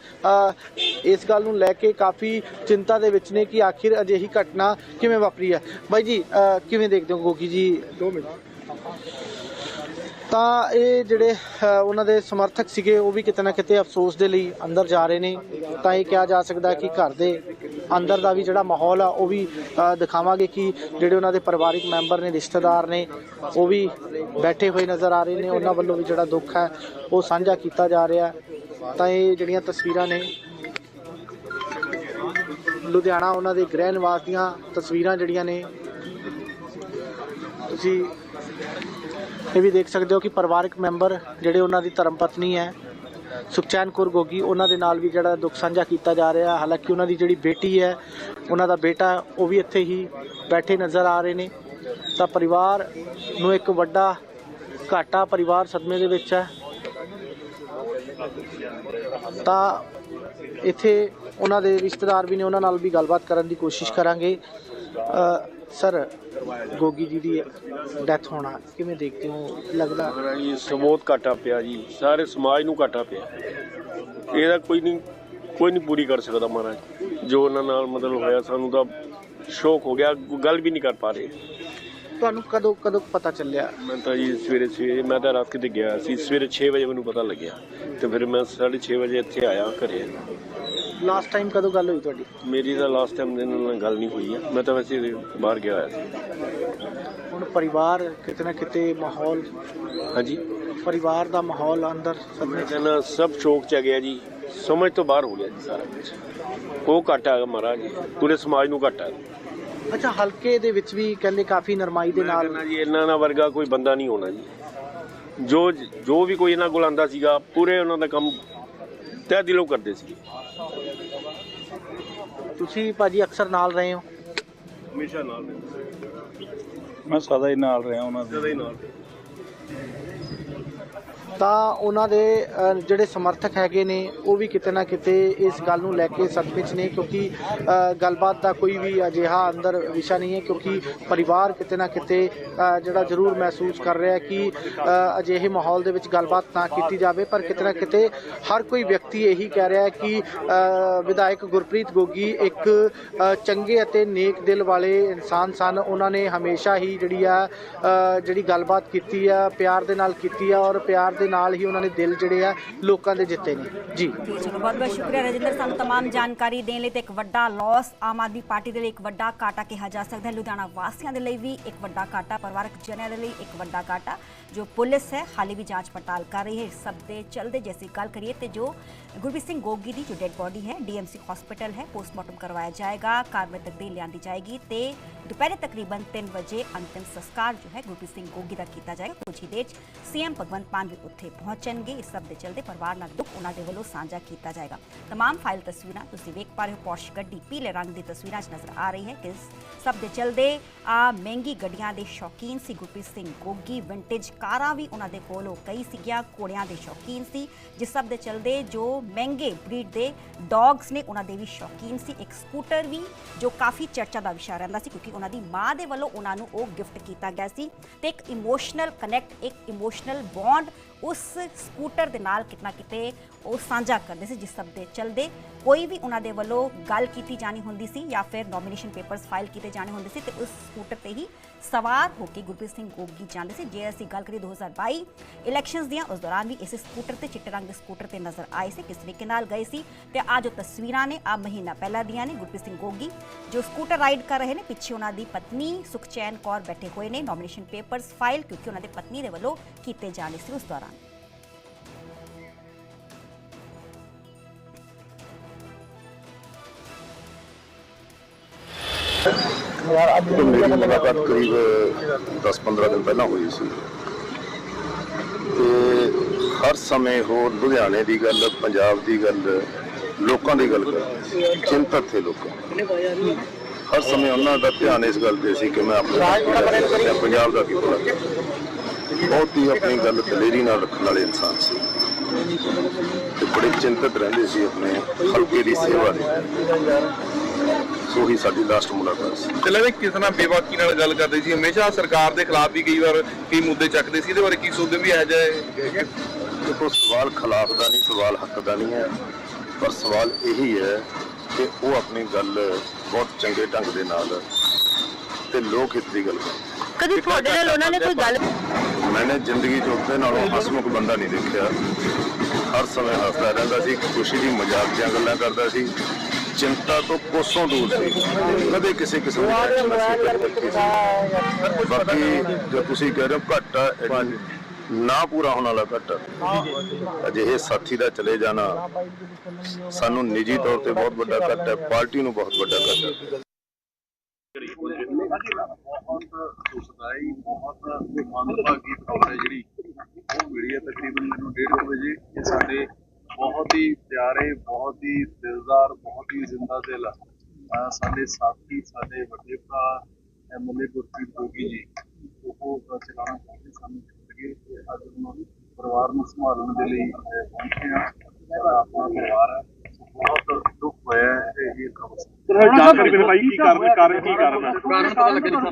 ਇਸ ਗੱਲ ਨੂੰ ਲੈ ਕੇ ਕਾਫੀ ਚਿੰਤਾ ਦੇ ਵਿੱਚ ਨੇ ਕਿ ਆਖਿਰ ਅਜਿਹੀ ਘਟਨਾ ਕਿਵੇਂ ਵਾਪਰੀ ਹੈ। ਬਾਈ ਜੀ ਕਿਵੇਂ ਦੇਖਦੇ ਹੋ ਗੋਗੀ ਜੀ? 2 ਮਿੰਟ। ਤਾਂ ਇਹ ਜਿਹੜੇ ਉਹਨਾਂ ਦੇ ਸਮਰਥਕ ਸੀਗੇ ਉਹ ਵੀ ਕਿਤੇ ਨਾ ਕਿਤੇ ਅਫਸੋਸ ਦੇ ਲਈ ਅੰਦਰ ਜਾ ਰਹੇ ਨੇ। ਤਾਂ ਇਹ ਕਿਹਾ ਜਾ ਸਕਦਾ ਕਿ ਘਰ ਦੇ ਅੰਦਰ ਦਾ ਵੀ ਜਿਹੜਾ ਮਾਹੌਲ ਆ, ਉਹ ਵੀ ਦਿਖਾਵਾਂਗੇ ਕਿ ਜਿਹੜੇ ਉਹਨਾਂ ਦੇ ਪਰਿਵਾਰਿਕ ਮੈਂਬਰ ਨੇ, ਰਿਸ਼ਤੇਦਾਰ ਨੇ, ਉਹ ਵੀ ਬੈਠੇ ਹੋਏ ਨਜ਼ਰ ਆ ਰਹੇ ਨੇ। ਉਹਨਾਂ ਵੱਲੋਂ ਵੀ ਜਿਹੜਾ ਦੁੱਖ ਹੈ, ਉਹ ਸਾਂਝਾ ਕੀਤਾ ਜਾ ਰਿਹਾ ਤਾਂ ਇਹ ਜਿਹੜੀਆਂ ਤਸਵੀਰਾਂ ਨੇ, ਲੁਧਿਆਣਾ ਉਹਨਾਂ ਦੇ ਗ੍ਰਹਿ ਨਿਵਾਸ ਦੀਆਂ ਤਸਵੀਰਾਂ ਜਿਹੜੀਆਂ ਨੇ, ਤੁਸੀਂ ਇਹ ਵੀ ਦੇਖ ਸਕਦੇ ਹੋ ਕਿ ਪਰਿਵਾਰਕ ਮੈਂਬਰ ਜਿਹੜੇ ਉਹਨਾਂ ਦੀ ਧਰਮ ਪਤਨੀ ਹੈ ਸੁਖਚੈਨ ਕੌਰ ਗੋਗੀ, ਉਹਨਾਂ ਦੇ ਨਾਲ ਵੀ ਜਿਹੜਾ ਦੁੱਖ ਸਾਂਝਾ ਕੀਤਾ ਜਾ ਰਿਹਾ, ਹਾਲਾਂਕਿ ਉਹਨਾਂ ਦੀ ਜਿਹੜੀ ਬੇਟੀ ਹੈ, ਉਹਨਾਂ ਦਾ ਬੇਟਾ, ਉਹ ਵੀ ਇੱਥੇ ਹੀ ਬੈਠੇ ਨਜ਼ਰ ਆ ਰਹੇ ਨੇ। ਤਾਂ ਪਰਿਵਾਰ ਨੂੰ ਇੱਕ ਵੱਡਾ ਘਾਟਾ ਪਰਿਵਾਰ ਸਦਮੇ ਦੇ ਵਿੱਚ ਹੈ। ਤਾਂ ਇੱਥੇ ਉਹਨਾਂ ਦੇ ਰਿਸ਼ਤੇਦਾਰ ਵੀ ਨੇ, ਉਹਨਾਂ ਨਾਲ ਵੀ ਗੱਲਬਾਤ ਕਰਨ ਦੀ ਕੋਸ਼ਿਸ਼ ਕਰਾਂਗੇ। ਸਰ, ਗੋਗੀ ਜੀ ਦੀ ਡੈਥ ਹੋਣਾ, ਕਿਵੇਂ ਦੇਖਦੇ ਹੋ? ਲੱਗਦਾ ਮਹਾਰਾਜ ਜੀ ਬਹੁਤ ਘਾਟਾ ਪਿਆ ਜੀ। ਸਾਰੇ ਸਮਾਜ ਨੂੰ ਘਾਟਾ ਪਿਆ। ਇਹਦਾ ਕੋਈ ਨਹੀਂ ਕੋਈ ਨਹੀਂ ਪੂਰੀ ਕਰ ਸਕਦਾ ਮਹਾਰਾਜ। ਜੋ ਉਹਨਾਂ ਨਾਲ ਮਤਲਬ ਹੋਇਆ, ਸਾਨੂੰ ਤਾਂ ਸ਼ੌਕ ਹੋ ਗਿਆ, ਗੱਲ ਵੀ ਨਹੀਂ ਕਰ ਪਾ ਰਹੇ। ਤੁਹਾਨੂੰ ਕਦੋਂ ਕਦੋਂ ਪਤਾ ਚੱਲਿਆ? ਮੈਂ ਤਾਂ ਜੀ ਸਵੇਰੇ ਸਵੇਰੇ ਮੈਂ ਤਾਂ ਰਾਤ ਕਿਤੇ ਗਿਆ ਸੀ ਸਵੇਰੇ 6 ਵਜੇ ਮੈਨੂੰ ਪਤਾ ਲੱਗਿਆ। ਤੇ ਫਿਰ ਮੈਂ 6:30 ਵਜੇ ਇੱਥੇ ਆਇਆ ਘਰੇ। ਲਾਸਟ ਟਾਈਮ ਕਦੋਂ ਗੱਲ ਹੋਈ ਤੁਹਾਡੀ? ਮੇਰੀ ਤਾਂ ਲਾਸਟ ਟਾਈਮ ਇਹਨਾਂ ਨਾਲ ਗੱਲ ਨਹੀਂ ਹੋਈ ਆ। ਮੈਂ ਤਾਂ ਵੈਸੇ ਬਾਹਰ ਗਿਆ ਹੋਇਆ ਸੀ। ਹੁਣ ਪਰਿਵਾਰ ਕਿਤੇ ਨਾ ਕਿਤੇ ਮਾਹੌਲ ਹਾਂਜੀ। ਪਰਿਵਾਰ ਦਾ ਮਾਹੌਲ ਅੰਦਰ ਸਭ ਮੈਂ ਕਹਿੰਦਾ ਸਭ ਸ਼ੌਕ ਚ ਗਿਆ ਜੀ। ਸਮਝ ਤੋਂ ਬਾਹਰ ਹੋ ਗਿਆ ਜੀ ਸਾਰਾ ਕੁਝ ਉਹ ਘਾਟਾ ਮਹਾਰਾਜ ਪੂਰੇ ਸਮਾਜ ਨੂੰ ਘਾਟਾ ਅੱਛਾ ਹਲਕੇ ਦੇ ਵਿੱਚ ਵੀ ਕਹਿੰਦੇ ਕਾਫੀ ਨਰਮਾਈ ਦੇ ਨਾਲ ਜੀ ਇਹਨਾਂ ਨਾਲ ਵਰਗਾ ਕੋਈ ਬੰਦਾ ਨਹੀਂ ਹੋਣਾ ਜੀ। ਜੋ ਜੋ ਵੀ ਕੋਈ ਇਹਨਾਂ ਕੋਲ ਆਂਦਾ ਸੀਗਾ ਪੂਰੇ ਉਹਨਾਂ ਦਾ ਕੰਮ ਤਹਿ ਦਿਲੋਂ ਕਰਦੇ ਸੀ। ਤੁਸੀਂ ਭਾਜੀ ਅਕਸਰ ਨਾਲ ਰਹੇ ਹੋ? ਹਮੇਸ਼ਾ ਨਾਲ ਮੈਂ ਸਦਾ ਹੀ ਨਾਲ ਰਿਹਾ ਉਹਨਾਂ ਦੇ। ਸਦਾ ਹੀ ਨਾਲ ਤਾਂ ਉਹਨਾਂ ਦੇ ਅ, ਜਿਹੜੇ ਸਮਰਥਕ ਹੈਗੇ ਨੇ ਉਹ ਵੀ ਕਿਤੇ ਨਾ ਕਿਤੇ ਇਸ ਗੱਲ ਨੂੰ ਲੈ ਕੇ ਸਦਮੇ 'ਚ ਨੇ ਕਿਉਂਕਿ ਅ, ਗੱਲਬਾਤ ਦਾ ਕੋਈ ਵੀ ਅਜਿਹਾ ਅੰਦਰ ਵਿਸ਼ਾ ਨਹੀਂ ਹੈ ਕਿਉਂਕਿ ਪਰਿਵਾਰ ਕਿਤੇ ਨਾ ਕਿਤੇ ਅ, ਜਿਹੜਾ ਜ਼ਰੂਰ ਮਹਿਸੂਸ ਕਰ ਰਿਹਾ ਹੈ ਕਿ ਅ, ਅਜਿਹੇ ਮਾਹੌਲ ਦੇ ਵਿੱਚ ਗੱਲਬਾਤ ਨਾ ਕੀਤੀ ਜਾਵੇ ਪਰ ਕਿਤੇ ਨਾ ਕਿਤੇ ਹਰ ਕੋਈ ਵਿਅਕਤੀ ਇਹੀ ਕਹਿ ਰਿਹਾ ਹੈ ਕਿ ਅ, ਵਿਧਾਇਕ ਗੁਰਪ੍ਰੀਤ ਗੋਗੀ ਇੱਕ ਅ, ਚੰਗੇ ਅਤੇ ਨੇਕ ਦਿਲ ਵਾਲੇ ਇਨਸਾਨ ਸਨ। ਉਹਨਾਂ ਨੇ ਹਮੇਸ਼ਾ ਹੀ ਜਿਹੜੀ ਆ ਅ, ਜਿਹੜੀ ਗੱਲਬਾਤ ਕੀਤੀ ਆ ਪਿਆਰ ਦੇ ਨਾਲ ਕੀਤੀ ਆ ਔਰ ਪਿਆਰ ਦੇ ਨਾਲ ਹੀ ਉਹਨਾਂ ਨੇ ਦਿਲ ਜਿਹੜੇ ਆ ਲੋਕਾਂ ਦੇ ਜਿੱਤੇ ਨੇ ਜੀ ਜੀ ਚਲੋ ਬਹੁਤ ਬਹੁਤ ਸ਼ੁਕਰੀਆ ਰਜਿੰਦਰ ਸਾਨੂੰ तमाम ਜਾਣਕਾਰੀ ਦੇਣ ਲਈ ਤੇ ਇੱਕ ਵੱਡਾ ਲਾਸ ਆਮ ਆਦਮੀ ਪਾਰਟੀ ਦੇ ਲਈ ਇੱਕ ਵੱਡਾ ਘਾਟਾ ਕਿਹਾ ਜਾ ਸਕਦਾ ਹੈ ਲੁਧਿਆਣਾ ਵਾਸੀਆਂ ਦੇ ਲਈ ਵੀ ਇੱਕ ਵੱਡਾ ਘਾਟਾ ਪਰਿਵਾਰਕ ਜਨਿਆਂ ਦੇ ਲਈ ਇੱਕ ਵੱਡਾ ਘਾਟਾ ਜੋ ਪੁਲਿਸ ਹੈ ਹਾਲੇ ਵੀ ਜਾਂਚ ਪੜਤਾਲ ਕਰ ਰਹੀ ਹੈ ਇਸ ਸਭ ਦੇ ਚਲਦੇ ਜੈਸੀ ਗੱਲ ਕਰੀਏ ਤੇ ਜੋ ਗੁਰਪ੍ਰੀਤ ਸਿੰਘ ਗੋਗੀ ਦੀ ਜੋ ਡੈੱਡ ਬੋਡੀ ਹੈ ਡੀਐਮਸੀ ਹਸਪੀਟਲ ਹੈ ਪੋਸਟਮਾਰਟਮ ਕਰਵਾਇਆ ਜਾਏਗਾ ਕਾਰਵਾਈ ਤਕਦੀਰ ਲਿਆਂਦੀ ਜਾਏਗੀ ਤੇ ਦੁਪਹਿਰੇ ਤਕਰੀਬਨ 3 ਵਜੇ ਅੰਤਿਮ ਸੰਸਕਾਰ ਜੋ ਹੈ ਗੁਰਪ੍ਰੀਤ ਸਿੰਘ ਗੋਗੀ ਦਾ ਕੀਤਾ ਜਾਏਗਾ ਕੁਝ ਹੀ ਦੇਰ 'ਚ ਸੀਐਮ ਭਗਵੰਤ ਮਾਨ ਵੀ ਉੱਥੇ ਪਹੁੰਚਣਗੇ ਇਸ ਸਭ ਦੇ ਚਲਦੇ ਪਰਿਵਾਰ ਨਾਲ ਦੁੱਖ ਉਹਨਾਂ ਦੇ ਵੱਲੋਂ ਸਾਂਝਾ ਕੀਤਾ ਜਾਏਗਾ तमाम ਫਾਈਲ ਤਸਵੀਰਾਂ ਤੁਸੀਂ ਵੇਖ ਪਾ ਰਹੇ ਹੋ ਪੌਸ਼ ਗੱਡੀ ਪੀਲੇ ਰੰਗ ਦੀ ਤਸਵੀਰਾਂ 'ਚ ਨਜ਼ਰ ਆ ਰਹੀ ਹੈ ਕਿ ਇਸ ਸਭ ਦੇ ਚਲਦੇ ਆ ਮਹਿੰਗੀ ਗੱਡੀਆਂ ਦੇ ਸ਼ੌਕੀਨ ਸੀ ਗੁਰਪ੍ਰੀਤ ਸਿੰਘ ਗੋਗੀ ਵਿੰਟੇਜ ਕਾਰਾਂ ਵੀ ਉਹਨਾਂ ਦੇ ਕੋਲ ਉਹ ਕਈ ਸੀਗੀਆਂ ਘੋੜਿਆਂ ਦੇ ਸ਼ੌਕੀਨ ਸੀ ਜਿਸ ਸਭ ਦੇ ਚਲਦੇ ਜੋ ਮਹਿੰਗੇ ਬਰੀਡ ਦੇ ਡੌਗਸ ਨੇ ਉਹਨਾਂ ਦੇ ਵੀ ਸ਼ੌਕੀਨ ਸੀ। ਇੱਕ ਸਕੂਟਰ ਵੀ, ਜੋ ਕਾਫੀ ਚਰਚਾ ਦਾ ਵਿਸ਼ਾ ਰਹਿੰਦਾ ਸੀ, ਕਿਉਂਕਿ ਉਹਨਾਂ ਦੀ ਮਾਂ ਦੇ ਵੱਲੋਂ ਉਹਨਾਂ ਨੂੰ ਉਹ ਗਿਫਟ ਕੀਤਾ ਗਿਆ ਸੀ। ਤੇ ਇੱਕ ਇਮੋਸ਼ਨਲ ਕਨੈਕਟ ਇੱਕ ਇਮੋਸ਼ਨਲ ਬੌਂਡ ਉਸ ਸਕੂਟਰ ਦੇ ਨਾਲ ਕਿਤਨਾ ਕਿਤੇ ਉਹ ਸਾਂਝਾ ਕਰਦੇ ਸੀ, ਜਿਸ ਸਭ ਦੇ ਚਲਦੇ। ਕੋਈ ਵੀ ਉਹਨਾਂ ਦੇ ਵੱਲੋਂ ਗੱਲ ਕੀਤੀ ਜਾਣੀ ਹੁੰਦੀ ਸੀ ਜਾਂ ਫਿਰ ਨੋਮੀਨੇਸ਼ਨ ਪੇਪਰਸ ਫਾਈਲ ਕੀਤੇ ਜਾਣੇ ਹੁੰਦੇ ਸੀ ਤੇ ਉਸ ਸਕੂਟਰ ਤੇ ਹੀ ਸਵਾਰ ਹੋ ਕੇ ਗੁਰਪ੍ਰੀਤ ਸਿੰਘ ਗੋਗੀ ਜਾਂਦੇ ਸੀ, ਜੇ ਅਸੀਂ ਗੱਲ ਕਰੀਏ 2022 ਇਲੈਕਸ਼ਨਸ ਦੀਆਂ, ਉਸ ਦੌਰਾਨ ਵੀ ਇਸੇ ਸਕੂਟਰ ਤੇ ਚਿੱਟੇ ਰੰਗ ਦੇ ਸਕੂਟਰ ਤੇ ਨਜ਼ਰ ਆਏ ਸੀ, ਕਿਸ ਤਰੀਕੇ ਨਾਲ ਗਏ ਸੀ ਤੇ ਆ ਜੋ ਤਸਵੀਰਾਂ ਨੇ, ਆ ਮਹੀਨਾ ਪਹਿਲਾਂ ਦੀਆਂ ਨੇ ਗੁਰਪ੍ਰੀਤ ਸਿੰਘ ਗੋਗੀ, ਜੋ ਸਕੂਟਰ ਰਾਈਡ ਕਰ ਰਹੇ ਨੇ, ਪਿੱਛੇ ਉਹਨਾਂ ਦੀ ਪਤਨੀ ਸੁਖਚੈਨ ਕੌਰ ਬੈਠੇ ਹੋਏ ਨੇ ਨੋਮੀਨੇਸ਼ਨ ਪੇਪਰਸ ਫਾਈਲ ਕਿਉਂਕਿ ਉਹਨਾਂ ਦੇ ਪਤਨੀ ਦੇ ਵੱਲੋਂ ਕੀਤੇ ਜਾਣੇ ਸੀ ਉਸ ਦੌਰਾਨ। ਤੇ ਮੇਰੀ ਮੁਲਾਕਾਤ ਕਰੀਬ 10-15 ਦਿਨ ਪਹਿਲਾਂ ਹੋਈ ਸੀ। ਤੇ ਹਰ ਸਮੇਂ ਹੋਰ ਲੁਧਿਆਣੇ ਦੀ ਗੱਲ ਪੰਜਾਬ ਦੀ ਗੱਲ ਲੋਕਾਂ ਦੀ ਗੱਲ ਕਰ। ਚਿੰਤਤ ਥੇ ਲੋਕ। ਹਰ ਸਮੇਂ ਉਹਨਾਂ ਦਾ ਧਿਆਨ ਇਸ ਗੱਲ ਤੇ ਸੀ ਕਿ ਮੈਂ ਆਪਣੇ ਪੰਜਾਬ ਦਾ ਕੀ ਕਰਾਂ। ਬਹੁਤ ਹੀ ਆਪਣੀ ਗੱਲ ਦਲੇਰੀ ਨਾਲ ਰੱਖਣ ਵਾਲੇ ਇਨਸਾਨ ਸੀ। ਤੇ ਬੜੇ ਚਿੰਤਤ ਰਹਿੰਦੇ ਸੀ ਆਪਣੇ ਹਲਕੇ ਦੀ ਸੇਵਾ ਲਈ ਸੋ ਹੀ ਸਾਡੀ ਲਾਸਟ ਮੁਲਾਕਾਤ ਸੀ। ਤੇ ਲੱਗਦਾ ਕਿਸ ਤਰ੍ਹਾਂ ਬੇਬਾਕੀ ਨਾਲ ਗੱਲ ਕਰਦੇ ਸੀ ਹਮੇਸ਼ਾ ਸਰਕਾਰ ਦੇ ਖਿਲਾਫ ਵੀ ਕਈ ਵਾਰ ਕਈ ਮੁੱਦੇ ਚੱਕਦੇ ਸੀ ਇਹਦੇ ਬਾਰੇ ਕੀ ਸੋਚਦੇ ਵੀ ਇਹ ਜਿਹਾ ਦੇਖੋ ਸਵਾਲ ਖਿਲਾਫ ਦਾ ਨਹੀਂ ਸਵਾਲ ਹੱਕ ਦਾ ਨਹੀਂ ਹੈ ਪਰ ਸਵਾਲ ਇਹੀ ਹੈ ਕਿ ਉਹ ਆਪਣੀ ਗੱਲ ਬਹੁਤ ਚੰਗੇ ਢੰਗ ਦੇ ਨਾਲ ਤੇ ਲੋਕ ਹਿੱਤ ਦੀ ਗੱਲ ਕਰਨ ਕਦੀ ਤੁਹਾਡੇ ਨਾਲ ਉਹਨਾਂ ਨੇ ਕੋਈ ਗੱਲ ਮੈंने ਜ਼ਿੰਦਗੀ 'ਚ ਉਹਦੇ ਨਾਲੋਂ ਹਸਮੁਖ ਬੰਦਾ ਨਹੀਂ ਦੇਖਿਆ। ਹਰ ਸਮੇਂ ਹੱਸਦਾ ਰਹਿੰਦਾ ਸੀ ਖੁਸ਼ੀ ਦੀ ਮਜ਼ਾਕ ਦੀਆਂ ਗੱਲਾਂ ਕਰਦਾ ਸੀ। ਚਿੰਤਾ ਤੋਂ ਕੋਸੋਂ ਦੂਰ ਸੀ। ਕਦੇ ਕਿਸੇ ਕਿਸਮ ਦੀ ਟੈਨਸ਼ਨ ਨਹੀਂ ਸੀ ਬਾਕੀ ਜੋ ਤੁਸੀਂ ਕਹਿ ਰਹੇ ਹੋ ਘਾਟਾ ਨਾ ਪੂਰਾ ਹੋਣ ਵਾਲਾ ਘਾਟਾ ਅਜਿਹੇ ਸਾਥੀ ਦਾ ਚਲੇ ਜਾਣਾ ਸਾਨੂੰ ਨਿੱਜੀ ਤੌਰ ਤੇ ਬਹੁਤ ਵੱਡਾ ਘਾਟਾ ਹੈ, ਪਾਰਟੀ ਨੂੰ ਬਹੁਤ ਵੱਡਾ ਘਾਟਾ ਹੈ। ਬਹੁਤ ਦੁਖਦਾਈ ਬਹੁਤ ਮੰਦਭਾਗੀ ਖਬਰ ਹੈ ਜਿਹੜੀ। ਉਹ ਮਿਲੀ ਹੈ ਤਕਰੀਬਨ ਮੈਨੂੰ 1:30 ਵਜੇ ਸਾਡੇ ਬਹੁਤ ਹੀ ਪਿਆਰੇ ਬਹੁਤ ਹੀ ਦਿਲਦਾਰ ਬਹੁਤ ਹੀ ਜ਼ਿੰਦਾ ਦਿਲ ਸਾਡੇ ਸਾਥੀ ਸਾਡੇ ਵੱਡੇ ਭਰਾ ਐਮਐਲਏ ਗੁਰਪ੍ਰੀਤ ਗੋਗੀ ਜੀ ਉਹ ਚਲਾਣਾ ਚਾਹੁੰਦੇ ਸਾਨੂੰ ਤੇ ਅੱਜ ਉਹਨਾਂ ਨੂੰ ਪਰਿਵਾਰ ਨੂੰ ਸੰਭਾਲਣ ਦੇ ਲਈ ਪਹੁੰਚੇ ਆ ਆਪਣਾ ਪਰਿਵਾਰ ਬਹੁਤ ਦੁੱਖ ਹੋਇਆ ਹੈ ਇਹ ਖਬਰ ਜਾਣਕਾਰੀ ਮੇਰੇ ਭਾਈ ਕੀ ਕਾਰਨ ਕਾਰਨ ਕੀ ਕਾਰਨ ਹੈ ਕਾਰਨ ਪਤਾ ਲੱਗੇ ਕੀ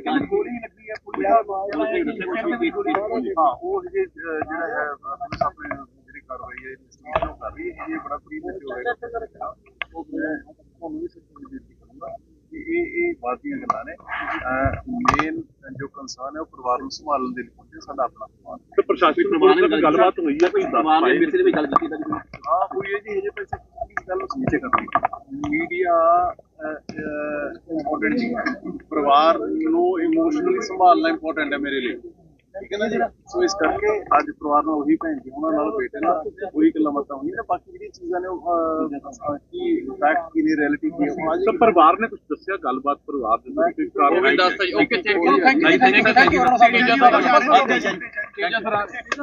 ਕਰਦੇ ਗੋਲੀ ਲੱਗੀ ਹੈ ਪੁਲਿਸ ਹਾਂ। ਉਹ ਜਿਹੜਾ ਹੈ ਆਪਣੀ ਜਿਹੜੀ ਕਾਰਵਾਈ ਹੈ ਇਨਵੈਸਟੀਗੇਸ਼ਨ ਉਹ ਕਰ ਰਹੀ ਹੈ ਇਹ ਬੜਾ ਪ੍ਰੀਮੈਚੁਰ ਹੈ ਉਹ ਮੈਂ ਤੁਹਾਨੂੰ ਵੀ ਸਿੱਧੀ ਬੇਨਤੀ ਕਰੂੰਗਾ ਕਿ ਇਹ ਇਹ ਬਾਤੀਆਂ ਗੱਲਾਂ ਨੇ ਮੇਨ ਜੋ। ਕੰਸਰਨ ਹੈ ਉਹ ਪਰਿਵਾਰ ਨੂੰ ਸੰਭਾਲਣ ਦੇ ਲਈ ਪਹੁੰਚੇ ਸਾਡਾ ਆਪਣਾ ਸਮਾਨ ਤੇ ਪ੍ਰਸ਼ਾਸਨਿਕ ਪ੍ਰਬੰਧਨ ਨਾਲ ਗੱਲਬਾਤ ਹੋਈ ਹੈ ਕੋਈ ਪਰਿਵਾਰ ਦੇ ਵਿੱਚ ਵੀ ਗੱਲ ਕੀਤੀ ਹਾਂ ਹੋਈ ਹੈ ਜੀ ਹਜੇ ਪੈਸੇ ਦੀ ਗੱਲ ਉਸ ਨੀਚੇ ਕਰਨੀ ਮੀਡੀਆ ਇੰਪੋਰਟੈਂਟ ਨਹੀਂ ਹੈ। ਪਰਿਵਾਰ ਨੂੰ ਇਮੋਸ਼ਨਲੀ ਸੰਭਾਲਣਾ ਇੰਪੋਰਟੈਂਟ ਹੈ ਮੇਰੇ ਲਈ। ਠੀਕ ਹੈ ਨਾ ਜੀ ਸੋ ਇਸ ਕਰਕੇ ਅੱਜ ਪਰਿਵਾਰ ਨਾਲ ਉਹੀ ਭੈਣ ਜੀ ਉਹਨਾਂ ਨਾਲ ਬੇਟੇ ਨਾਲ ਉਹੀ ਗੱਲਾਂ ਬਾਤਾਂ ਹੋਈਆਂ ਨੇ ਬਾਕੀ ਜਿਹੜੀਆਂ ਚੀਜ਼ਾਂ ਨੇ ਉਹ ਕੀ ਫੈਕਟ ਕੀ ਨੇ ਰਿਐਲਿਟੀ ਕੀ ਹੈ ਤਾਂ ਪਰਿਵਾਰ ਨੇ ਕੁਝ ਦੱਸਿਆ ਗੱਲਬਾਤ ਪਰਿਵਾਰ ਦੇ ਨਾਲ ਕੋਈ ਕਾਰਵਾਈ okay thank you thank you thank you